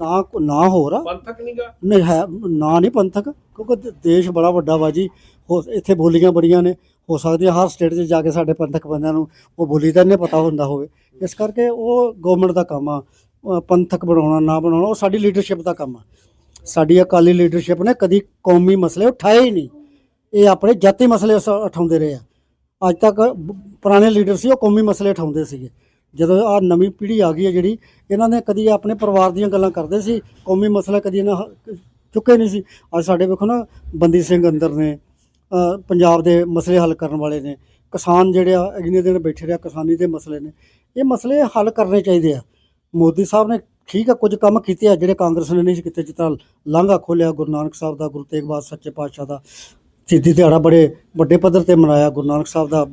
ਨਾਂ ਨਾਂ ਹੋਰ ਪੰਥਕ ਨਹੀਂਗਾ ਨਹੀਂ ਹੈ ਨਾਂ ਨਹੀਂ ਪੰਥਕ ਕਿਉਂਕਿ ਦੇਸ਼ ਬੜਾ ਵੱਡਾ ਵਾ ਜੀ। ਹੋ ਇੱਥੇ ਬੋਲੀਆਂ ਬੜੀਆਂ ਨੇ। ਹੋ ਸਕਦੀ ਹੈ ਹਰ ਸਟੇਟ 'ਚ ਜਾ ਕੇ ਸਾਡੇ ਪੰਥਕ ਬੰਦਿਆਂ ਨੂੰ ਉਹ ਬੋਲੀ ਦਾ ਨਹੀਂ ਪਤਾ ਹੁੰਦਾ ਹੋਵੇ। ਇਸ ਕਰਕੇ ਉਹ ਗਵਰਨਮੈਂਟ ਦਾ ਕੰਮ ਆ। ਅਹ ਪੰਥਕ ਬਣਾਉਣਾ, ਨਾ ਬਣਾਉਣਾ, ਉਹ ਸਾਡੀ ਲੀਡਰਸ਼ਿਪ ਦਾ ਕੰਮ ਆ। ਸਾਡੀ ਅਕਾਲੀ ਲੀਡਰਸ਼ਿਪ ਨੇ ਕਦੀ ਕੌਮੀ ਮਸਲੇ ਉਠਾਏ ਹੀ ਨਹੀਂ। ਇਹ ਆਪਣੇ ਜਾਤੀ ਮਸਲੇ ਉਸ- ਉਠਾਉਂਦੇ ਰਹੇ ਆ। ਅੱਜ ਤੱਕ ਬ- ਪੁਰਾਣੇ ਲੀਡਰ ਸੀ, ਉਹ ਕੌਮੀ ਮਸਲੇ ਉਠਾਉਂਦੇ ਸੀਗੇ। ਜਦੋਂ ਆ ਨਵੀਂ ਪੀੜ੍ਹੀ ਆ ਗਈ ਹੈ ਜਿਹੜੀ, ਇਹਨਾਂ ਨੇ ਕਦੀ ਆਪਣੇ ਪਰਿਵਾਰ ਦੀਆਂ ਗੱਲਾਂ ਕਰਦੇ ਸੀ। ਕੌਮੀ ਮਸਲਾ ਕਦੀ ਇਹਨਾਂ ਹ- ਚੁੱਕੇ ਨਹੀਂ ਸੀ। ਅੱਜ ਸਾਡੇ ਵੇਖੋ ਨਾ, ਬੰਦੀ ਸਿੰਘ ਅੰਦਰ ਨੇ ਪੰਜਾਬ ਦੇ ਮਸਲੇ ਹੱਲ ਕਰਨ ਵਾਲੇ ਨੇ। ਕਿਸਾਨ ਜਿਹੜੇ ਆ, ਇੰਨੇ ਦਿਨ ਬੈਠੇ ਰਿਹਾ ਕਿਸਾਨੀ ਦੇ ਮਸਲੇ ਨੇ। ਇਹ ਮਸਲੇ ਹੱਲ ਕਰਨੇ ਚਾਹੀਦੇ ਆ। ਮੋਦੀ ਸਾਹਿਬ ਨੇ ਠੀਕ ਆ, ਕੁਝ ਕੰਮ ਕੀਤੇ ਆ, ਜਿਹੜੇ ਕਾਂਗਰਸ ਨੇ ਨਹੀਂ ਸੀ ਕੀਤੇ, ਜਿਸ ਤਰ੍ਹਾਂ ਲਾਂਘਾ ਖੋਲਿਆ ਗੁਰੂ ਨਾਨਕ ਸਾਹਿਬ ਦਾ, ਗੁਰੂ ਤੇਗ ਬਹਾਦਰ ਸੱਚੇ ਪਾਤਸ਼ਾਹ ਦਾ। ਸਿੱਧੀ ਦਿਹਾੜਾ ਬੜੇ ਵੱਡੇ ਪੱਧਰ ਤੇ ਮਨਾਇਆ, ਗੁਰੂ ਨਾਨਕ ਸਾਹਿਬ ਦਾ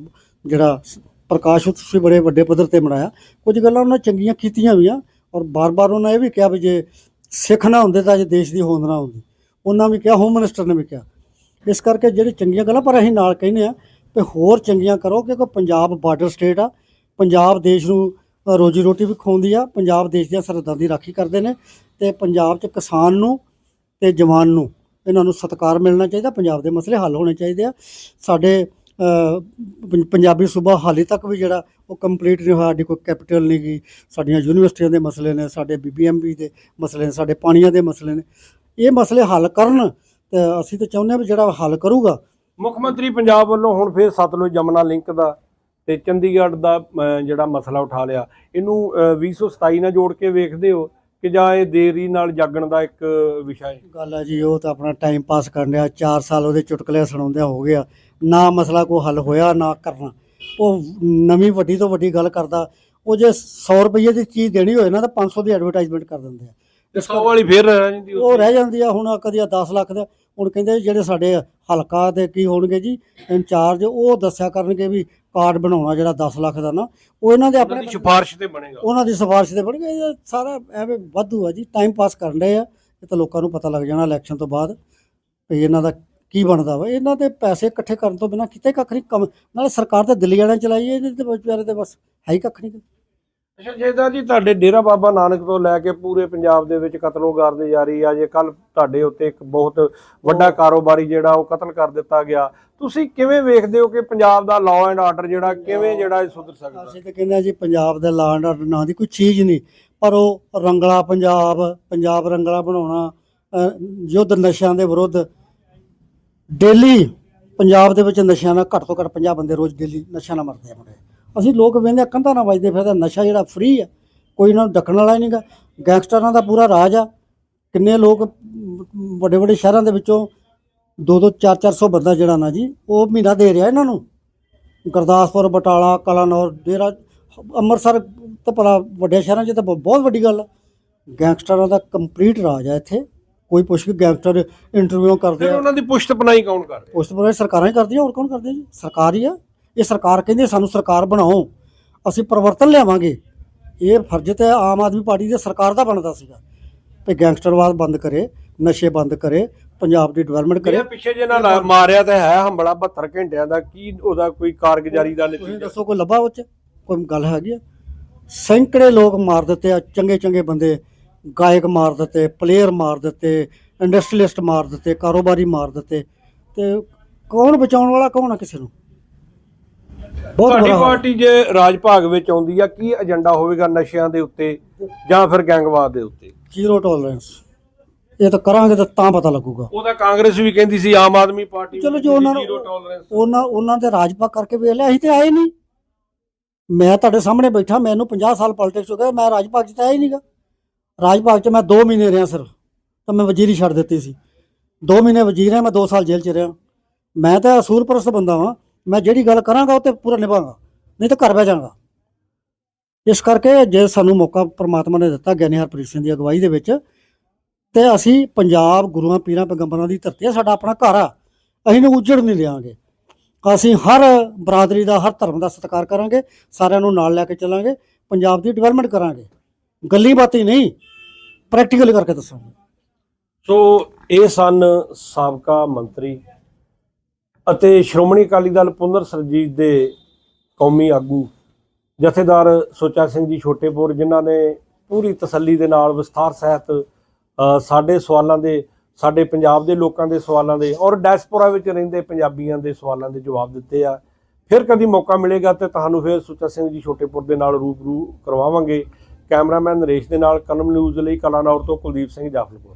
ਜਿਹੜਾ ਪ੍ਰਕਾਸ਼ ਉਤਸਵ ਸੀ, ਬੜੇ ਵੱਡੇ ਪੱਧਰ ਤੇ ਮਨਾਇਆ। ਕੁਝ ਗੱਲਾਂ ਉਹਨਾਂ ਚੰਗੀਆਂ ਕੀਤੀਆਂ ਵੀ ਆ, ਔਰ ਬਾਰ-ਬਾਰ ਉਹਨਾਂ ਇਹ ਵੀ ਕਿਹਾ ਵੀ ਜੇ ਸਿੱਖ ਨਾ ਹੁੰਦੇ ਤਾਂ ਅੱਜ ਦੇਸ਼ ਦੀ ਹੋਂਦ ਨਾ ਹੁੰਦੀ। ਉਹਨਾਂ ਵੀ ਕਿਹਾ ਹੋਮ ਮਿਨਿਸਟਰ ਨੇ ਵੀ ਕਿਹਾ। ਇਸ ਕਰਕੇ ਜਿਹੜੀ ਚੰਗੀਆਂ ਗੱਲਾਂ ਪਰ ਅਸੀਂ ਨਾਲ ਕਹਿੰਦੇ ਆ ਕਿ ਹੋਰ ਚੰਗੀਆਂ ਕਰੋ ਕਿਉਂਕਿ ਪੰਜਾਬ ਬਾਰਡਰ ਸਟੇਟ ਆ, ਪੰਜਾਬ ਦੇਸ਼ ਨੂੰ ਰੋਜੀ ਰੋਟੀ ਵੀ ਖਵਾਉਂਦੀ ਆ, ਪੰਜਾਬ ਦੇਸ਼ ਦੀਆਂ ਸਰਹੱਦਾਂ ਦੀ ਰਾਖੀ ਕਰਦੇ ਨੇ ਤੇ ਪੰਜਾਬ 'ਚ ਕਿਸਾਨ ਨੂੰ ਤੇ ਜਵਾਨ ਨੂੰ ਇਹਨਾਂ ਨੂੰ ਸਤਿਕਾਰ ਮਿਲਣਾ ਚਾਹੀਦਾ, ਪੰਜਾਬ ਦੇ ਮਸਲੇ ਹੱਲ ਹੋਣੇ ਚਾਹੀਦੇ ਆ। ਸਾਡੇ ਪੰਜਾਬੀ ਸੂਬਾ ਹਾਲੇ ਤੱਕ ਵੀ ਜਿਹੜਾ ਉਹ ਕੰਪਲੀਟ ਨਹੀਂ ਹੋਇਆ, ਸਾਡੀ ਕੋਈ ਕੈਪੀਟਲ ਨਹੀਂ ਗਈ, ਸਾਡੀਆਂ ਯੂਨੀਵਰਸਿਟੀਆਂ ਦੇ ਮਸਲੇ ਨੇ, ਸਾਡੇ ਬੀਬੀਐਮਬੀ ਦੇ ਮਸਲੇ ਨੇ, ਸਾਡੇ ਪਾਣੀਆਂ ਦੇ ਮਸਲੇ ਨੇ। ਇਹ ਮਸਲੇ ਹੱਲ ਕਰਨ ਤੇ ਅਸੀਂ ਤਾਂ ਚਾਹੁੰਦੇ ਹਾਂ ਵੀ ਜਿਹੜਾ ਹੱਲ ਕਰੂਗਾ। ਮੁੱਖ ਮੰਤਰੀ ਪੰਜਾਬ ਵੱਲੋਂ ਹੁਣ ਫੇਰ ਸਤਲੁਜ ਜਮਨਾ ਲਿੰਕ ਦਾ ਤੇ ਚੰਡੀਗੜ੍ਹ ਦਾ ਜਿਹੜਾ ਮਸਲਾ ਉਠਾ ਲਿਆ। ਇਹਨੂੰ ਅਹ, 2027 ਨਾਲ ਜੋੜ ਕੇ ਵੇਖਦੇ ਹੋ ਕਿ ਜਾਂ ਇਹ ਦੇਰੀ ਨਾਲ ਜਾਗਣ ਦਾ ਇੱਕ ਵਿਸ਼ਾ ਹੈ? ਗੱਲ ਹੈ ਜੀ ਉਹ ਤਾਂ ਆਪਣਾ ਟਾਈਮ ਪਾਸ ਕਰਨ ਡਿਆ। 4 ਸਾਲ ਉਹਦੇ ਚੁਟਕਲੇ ਸੁਣਾਉਂਦਿਆਂ ਹੋ ਗਿਆ। ਨਾ ਮਸਲਾ ਕੋਈ ਹੱਲ ਹੋਇਆ ਨਾ ਕਰਨਾ। ਉਹ ਨਵੀਂ ਵੱਡੀ ਤੋਂ ਵੱਡੀ ਗੱਲ ਕਰਦਾ। ਉਹ ਜੇ 100 ਰੁਪਏ ਦੀ ਚੀਜ਼ ਦੇਣੀ ਹੋਏ ਨਾ ਤਾਂ 500 ਦੀ ਐਡਵਰਟਾਈਜ਼ਮੈਂਟ ਕਰ ਦਿੰਦੇ ਆ। 100 ਵਾਲੀ ਫੇਰ ਰਹਿ ਜਾਂਦੀ ਉਹ। ਰਹਿ ਜਾਂਦੀ ਆ ਹੁਣ ਕਦੀ 10 ਲੱਖ ਦਾ। ਹੁਣ ਕਹਿੰਦੇ ਜਿਹੜੇ ਸਾਡੇ ਹਲਕਾ ਦੇ ਕੀ ਹੋਣਗੇ ਜੀ ਇੰਚਾਰਜ ਉਹ ਦੱਸਿਆ ਕਰਨਗੇ ਵੀ ਕਾਰਡ ਬਣਾਉਣਾ ਜਿਹੜਾ 10 ਲੱਖ ਦਾ ਨਾ। ਉਹ ਇਹਨਾਂ ਦੇ ਆਪਣੇ ਸਿਫਾਰਿਸ਼ ਤੇ ਬਣੇਗਾ। ਉਹਨਾਂ ਦੀ ਸਿਫਾਰਿਸ਼ ਤੇ ਬਣ ਗਏ ਇਹ ਸਾਰਾ ਐਵੇਂ ਵਾਧੂ ਆ ਜੀ ਟਾਈਮ ਪਾਸ ਕਰਨ ਰਹੇ ਆ। ਇਹ ਤਾਂ ਲੋਕਾਂ ਨੂੰ ਪਤਾ ਲੱਗ ਜਾਣਾ ਇਲੈਕਸ਼ਨ ਤੋਂ ਬਾਅਦ ਵੀ ਇਹਨਾਂ ਦਾ ਕੀ ਬਣਦਾ ਵਾ। ਇਹਨਾਂ ਦੇ ਪੈਸੇ ਇਕੱਠੇ ਕਰਨ ਤੋਂ ਬਿਨਾ ਕਿਤੇ ਕੱਖ ਨਹੀਂ ਕੰਮ ਨਾਲੇ ਸਰਕਾਰ ਤਾਂ ਦਿੱਲੀ ਵਾਲਿਆਂ ਚਲਾਈ ਇਹਦੇ ਤੇ ਵਿਚਾਰੇ ਤੇ ਬਸ ਹੈ ਹੀ ਕੱਖ ਨਹੀਂ। ਅੱਛਾ ਜੇਦਾ ਜੀ ਤੁਹਾਡੇ ਡੇਰਾ ਬਾਬਾ ਨਾਨਕ ਤੋਂ ਲੈ ਕੇ ਪੂਰੇ ਪੰਜਾਬ ਦੇ ਵਿੱਚ ਕਤਲੋਗਾਰਦੀ ਜਾਰੀ ਆ, ਜੇ ਕੱਲ ਤੁਹਾਡੇ ਉੱਤੇ ਇੱਕ ਬਹੁਤ ਵੱਡਾ ਕਾਰੋਬਾਰੀ ਜਿਹੜਾ ਉਹ ਕਤਲ ਕਰ ਦਿੱਤਾ ਗਿਆ, ਤੁਸੀਂ ਕਿਵੇਂ ਵੇਖਦੇ ਹੋ ਕਿ ਪੰਜਾਬ ਦਾ ਲਾਅ ਐਂਡ ਆਰਡਰ ਜਿਹੜਾ, ਕਿਵੇਂ ਜਿਹੜਾ ਇਹ ਸੁਧਰ ਸਕਦਾ? ਅਸੀਂ ਤਾਂ ਕਹਿੰਦੇ ਆ ਜੀ, ਪੰਜਾਬ ਦਾ ਦੇ ਐਂਡ ਆਰਡਰ ਨਾਂ ਦੀ ਕੋਈ ਚੀਜ਼ ਨਹੀਂ, ਪਰ ਉਹ ਰੰਗਲਾ ਪੰਜਾਬ ਪੰਜਾਬ ਰੰਗਲਾ ਬਣਾਉਣਾ ਯੁੱਧ ਨਸ਼ਿਆਂ ਦੇ ਵਿਰੁੱਧ, ਡੇਲੀ ਪੰਜਾਬ ਦੇ ਵਿੱਚ ਨਸ਼ਿਆਂ ਨਾਲ ਘੱਟ ਤੋਂ ਘੱਟ 50 ਬੰਦੇ ਰੋਜ਼ ਡੇਲੀ ਨਸ਼ਿਆਂ ਨਾਲ ਮਰਦੇ ਆ ਮੁੰਡੇ। ਅਸੀਂ ਲੋਕ ਵੇਂਦੇ ਕੰਧਾਂ ਨਾਲ ਵੱਜਦੇ ਫਿਰਦਾ ਨਸ਼ਾ ਜਿਹੜਾ ਫ੍ਰੀ ਆ ਕੋਈ ਇਹਨਾਂ ਨੂੰ ਡੱਕਣ ਵਾਲਾ ਹੀ ਨਹੀਂਗਾ ਗੈਂਗਸਟਰਾਂ ਦਾ ਪੂਰਾ ਰਾਜ ਆ। ਕਿੰਨੇ ਲੋਕ ਵੱਡੇ ਵੱਡੇ ਸ਼ਹਿਰਾਂ ਦੇ ਵਿੱਚੋਂ 2-2 4-400 ਬੰਦਾ ਜਿਹੜਾ ਨਾ ਜੀ ਉਹ ਮਹੀਨਾ ਦੇ ਰਿਹਾ ਇਹਨਾਂ ਨੂੰ। ਗੁਰਦਾਸਪੁਰ ਬਟਾਲਾ ਕਲਾਨੌਰ ਡੇਰਾ ਅੰਮ੍ਰਿਤਸਰ ਤਾਂ ਭਲਾ ਵੱਡੇ ਸ਼ਹਿਰਾਂ 'ਚ ਤਾਂ ਬਹੁਤ ਵੱਡੀ ਗੱਲ ਆ। ਗੈਂਗਸਟਰਾਂ ਦਾ ਕੰਪਲੀਟ ਰਾਜ ਆ ਇੱਥੇ। ਕੋਈ ਪੁੱਛ ਕੇ ਗੈਂਗਸਟਰ ਇੰਟਰਵਿਊ ਕਰਦੇ ਆ ਉਹਨਾਂ ਦੀ ਪੁਸ਼ਤ ਪਨਾਈ ਕੌਣ ਕਰ ਰਿਹਾ? ਉਸ ਤੋਂ ਬਾਅਦ ਸਰਕਾਰਾਂ ਹੀ ਕਰਦੀਆਂ ਹੋਰ ਕੌਣ ਕਰਦੇ ਜੀ? ਸਰਕਾਰ ਹੀ ਆ। ਇਹ ਸਰਕਾਰ ਕਹਿੰਦੀ ਸਾਨੂੰ ਸਰਕਾਰ ਬਣਾਓ ਅਸੀਂ ਪਰਿਵਰਤਨ ਲਿਆਵਾਂਗੇ। ਇਹ ਫਰਜ਼ ਤੇ ਆਮ ਆਦਮੀ ਪਾਰਟੀ ਦੇ ਸਰਕਾਰ ਦਾ ਬਣਦਾ ਸੀਗਾ ਤੇ ਗੈਂਗਸਟਰਵਾਦ ਬੰਦ ਕਰੇ ਨਸ਼ੇ ਬੰਦ ਕਰੇ ਪੰਜਾਬ ਦੀ ਡਿਵੈਲਪਮੈਂਟ ਕਰੇ। ਪਿੱਛੇ ਜੇ ਨਾਲ ਮਾਰਿਆ ਤਾਂ ਹੈ ਹੰਬਲਾ 72 ਘੰਟਿਆਂ ਦਾ ਕੀ ਉਹਦਾ ਕੋਈ ਕਾਰਗੁਜ਼ਾਰੀ ਦਾ ਤੁਸੀਂ ਨਤੀਜਾ? ਦੱਸੋ ਕੋਈ ਲੱਭਾ ਉਹ 'ਚ? ਕੋਈ ਗੱਲ ਹੈਗੀ ਆ? ਸੈਂਕੜੇ ਲੋਕ ਮਾਰ ਦਿੱਤੇ ਆ ਚੰਗੇ ਚੰਗੇ ਬੰਦੇ ਗਾਇਕ ਮਾਰ ਦਿੱਤੇ ਪਲੇਅਰ ਮਾਰ ਦਿੱਤੇ ਇੰਡਸਟਰੀਲਿਸਟ ਮਾਰ ਦਿੱਤੇ ਕਾਰੋਬਾਰੀ ਮਾਰ ਦਿੱਤੇ। ਤੇ ਕੌਣ ਬਚਾਉਣ ਵਾਲਾ ਕੌਣ ਆ ਕਿਸੇ ਨੂੰ? ਬਹੁਤ ਤੁਹਾਡੀ ਬੁਰਾ ਹਾਲ। ਪਾਰਟੀ ਜੇ ਰਾਜ ਭਾਗ ਵਿੱਚ ਆਉਂਦੀ ਆ ਕੀ ਏਜੰਡਾ ਹੋਵੇਗਾ ਨਸ਼ਿਆਂ ਦੇ ਉੱਤੇ ਜਾਂ ਫਿਰ ਗੈਂਗਵਾਦ ਦੇ ਉੱਤੇ? ਜ਼ੀਰੋ ਟੋਲਰੈਂਸ ਇਹ ਤਾਂ ਕਰਾਂਗੇ ਤਾਂ ਤਾਂ ਪਤਾ ਲੱਗੂਗਾ। ਉਹਦਾ ਕਾਂਗਰਸ ਵੀ ਕਹਿੰਦੀ ਸੀ ਆਮ ਆਦਮੀ ਪਾਰਟੀ ਚਲੋ ਜੋ ਉਹਨਾਂ ਨੂੰ- zero tolerance। ਉਹਨਾਂ ਉਹਨਾਂ ਦੇ ਰਾਜਪਾਕ ਕਰਕੇ ਵੇਖ ਲਿਆ ਅਸੀਂ ਤੇ ਆਏ ਨਹੀਂ। ਮੈਂ ਤੁਹਾਡੇ ਸਾਹਮਣੇ ਬੈਠਾ ਮੈਨੂੰ 50 ਸਾਲ ਪੋਲਿਟਿਕਸ ਹੋ ਗਏ ਮੈਂ ਰਾਜਪਾਕ 'ਚ ਤਾਂ ਆਇਆ ਹੀ ਨਹੀਂਗਾ। ਰਾਜਪਾਕ 'ਚ ਮੈਂ 2 ਮਹੀਨੇ ਰਿਹਾ ਸਿਰਫ ਤਾਂ ਮੈਂ ਵਜ਼ੀਰੀ ਛੱਡ ਦਿੱਤੀ ਸੀ। 2 ਮਹੀਨੇ ਵਜ਼ੀਰ ਹਾਂ ਮੈਂ 2 ਸਾਲ ਜੇਲ੍ਹ 'ਚ ਰਿਹਾ। ਮੈਂ ਤਾਂ ਅਸੂਲ ਪਰਸਤ ਬੰਦਾ ਵਾਂ। ਮੈਂ ਜਿਹੜੀ ਗੱਲ ਕਰਾਂਗਾ ਉਹ ਤੇ ਪੂਰਾ ਨਿਭਾਵਾਂਗਾ, ਨਹੀਂ ਤਾਂ ਘਰ ਬਹਿ ਜਾਵਾਂਗਾ। ਇਸ ਕਰਕੇ ਜੇ ਸਾਨੂੰ ਮੌਕਾ ਪ੍ਰਮਾਤਮਾ ਨੇ ਦਿੱਤਾ ਗਿਆਨੀ ਹਰਪ੍ਰੀਤ ਸਿੰਘ ਦੀ ਅਗਵਾਈ ਦੇ ਵਿੱਚ, ਤੇ ਅਸੀਂ ਪੰਜਾਬ ਗੁਰੂਆਂ ਪੀਰਾਂ ਪੈਗੰਬਰਾਂ ਦੀ ਧਰਤੀ ਆ ਸਾਡਾ ਆਪਣਾ ਘਰ ਆ, ਅਸੀਂ ਨੂੰ ਉਜੜ ਨਹੀਂ ਦਿਆਂਗੇ ਅਸੀਂ ਹਰ ਬਰਾਦਰੀ ਦਾ, ਹਰ ਧਰਮ ਦਾ ਸਤਿਕਾਰ ਕਰਾਂਗੇ, ਸਾਰਿਆਂ ਨੂੰ ਨਾਲ ਲੈ ਕੇ ਚੱਲਾਂਗੇ, ਪੰਜਾਬ ਦੀ ਡਿਵੈਲਪਮੈਂਟ ਕਰਾਂਗੇ। ਗੱਲੀ ਬਾਤੀ ਨਹੀਂ, ਪ੍ਰੈਕਟੀਕਲ ਕਰਕੇ ਦੱਸਾਂਗੇ। ਸੋ ਇਹ ਸਨ ਸਾਬਕਾ ਮੰਤਰੀ ਅਤੇ ਸ਼੍ਰੋਮਣੀ ਅਕਾਲੀ ਦਲ ਪੁਨਰ ਸਰਜੀਤ ਦੇ ਕੌਮੀ ਆਗੂ ਜਥੇਦਾਰ ਸੁੱਚਾ ਸਿੰਘ ਜੀ ਛੋਟੇਪੁਰ, ਜਿਨ੍ਹਾਂ ਨੇ ਪੂਰੀ ਤਸੱਲੀ ਦੇ ਨਾਲ ਵਿਸਥਾਰ ਸਹਿਤ ਸਾਡੇ ਸਵਾਲਾਂ ਦੇ, ਸਾਡੇ ਪੰਜਾਬ ਦੇ ਲੋਕਾਂ ਦੇ ਸਵਾਲਾਂ ਦੇ ਔਰ ਡਾਇਸਪੋਰਾ ਵਿੱਚ ਰਹਿੰਦੇ ਪੰਜਾਬੀਆਂ ਦੇ ਸਵਾਲਾਂ ਦੇ ਜਵਾਬ ਦਿੱਤੇ ਆ। ਫਿਰ ਕਦੀ ਮੌਕਾ ਮਿਲੇਗਾ ਤੇ ਤੁਹਾਨੂੰ ਫਿਰ ਸੁੱਚਾ ਸਿੰਘ ਜੀ ਛੋਟੇਪੁਰ ਦੇ ਨਾਲ ਰੂਬਰੂ ਕਰਵਾਵਾਂਗੇ। ਕੈਮਰਾਮੈਨ ਨਰੇਸ਼ ਦੇ ਨਾਲ ਕਲਮ ਨਿਊਜ਼ ਲਈ ਕਲਾਨੌਰ ਤੋਂ ਕੁਲਦੀਪ ਸਿੰਘ ਜਾਫਲਪੁਰ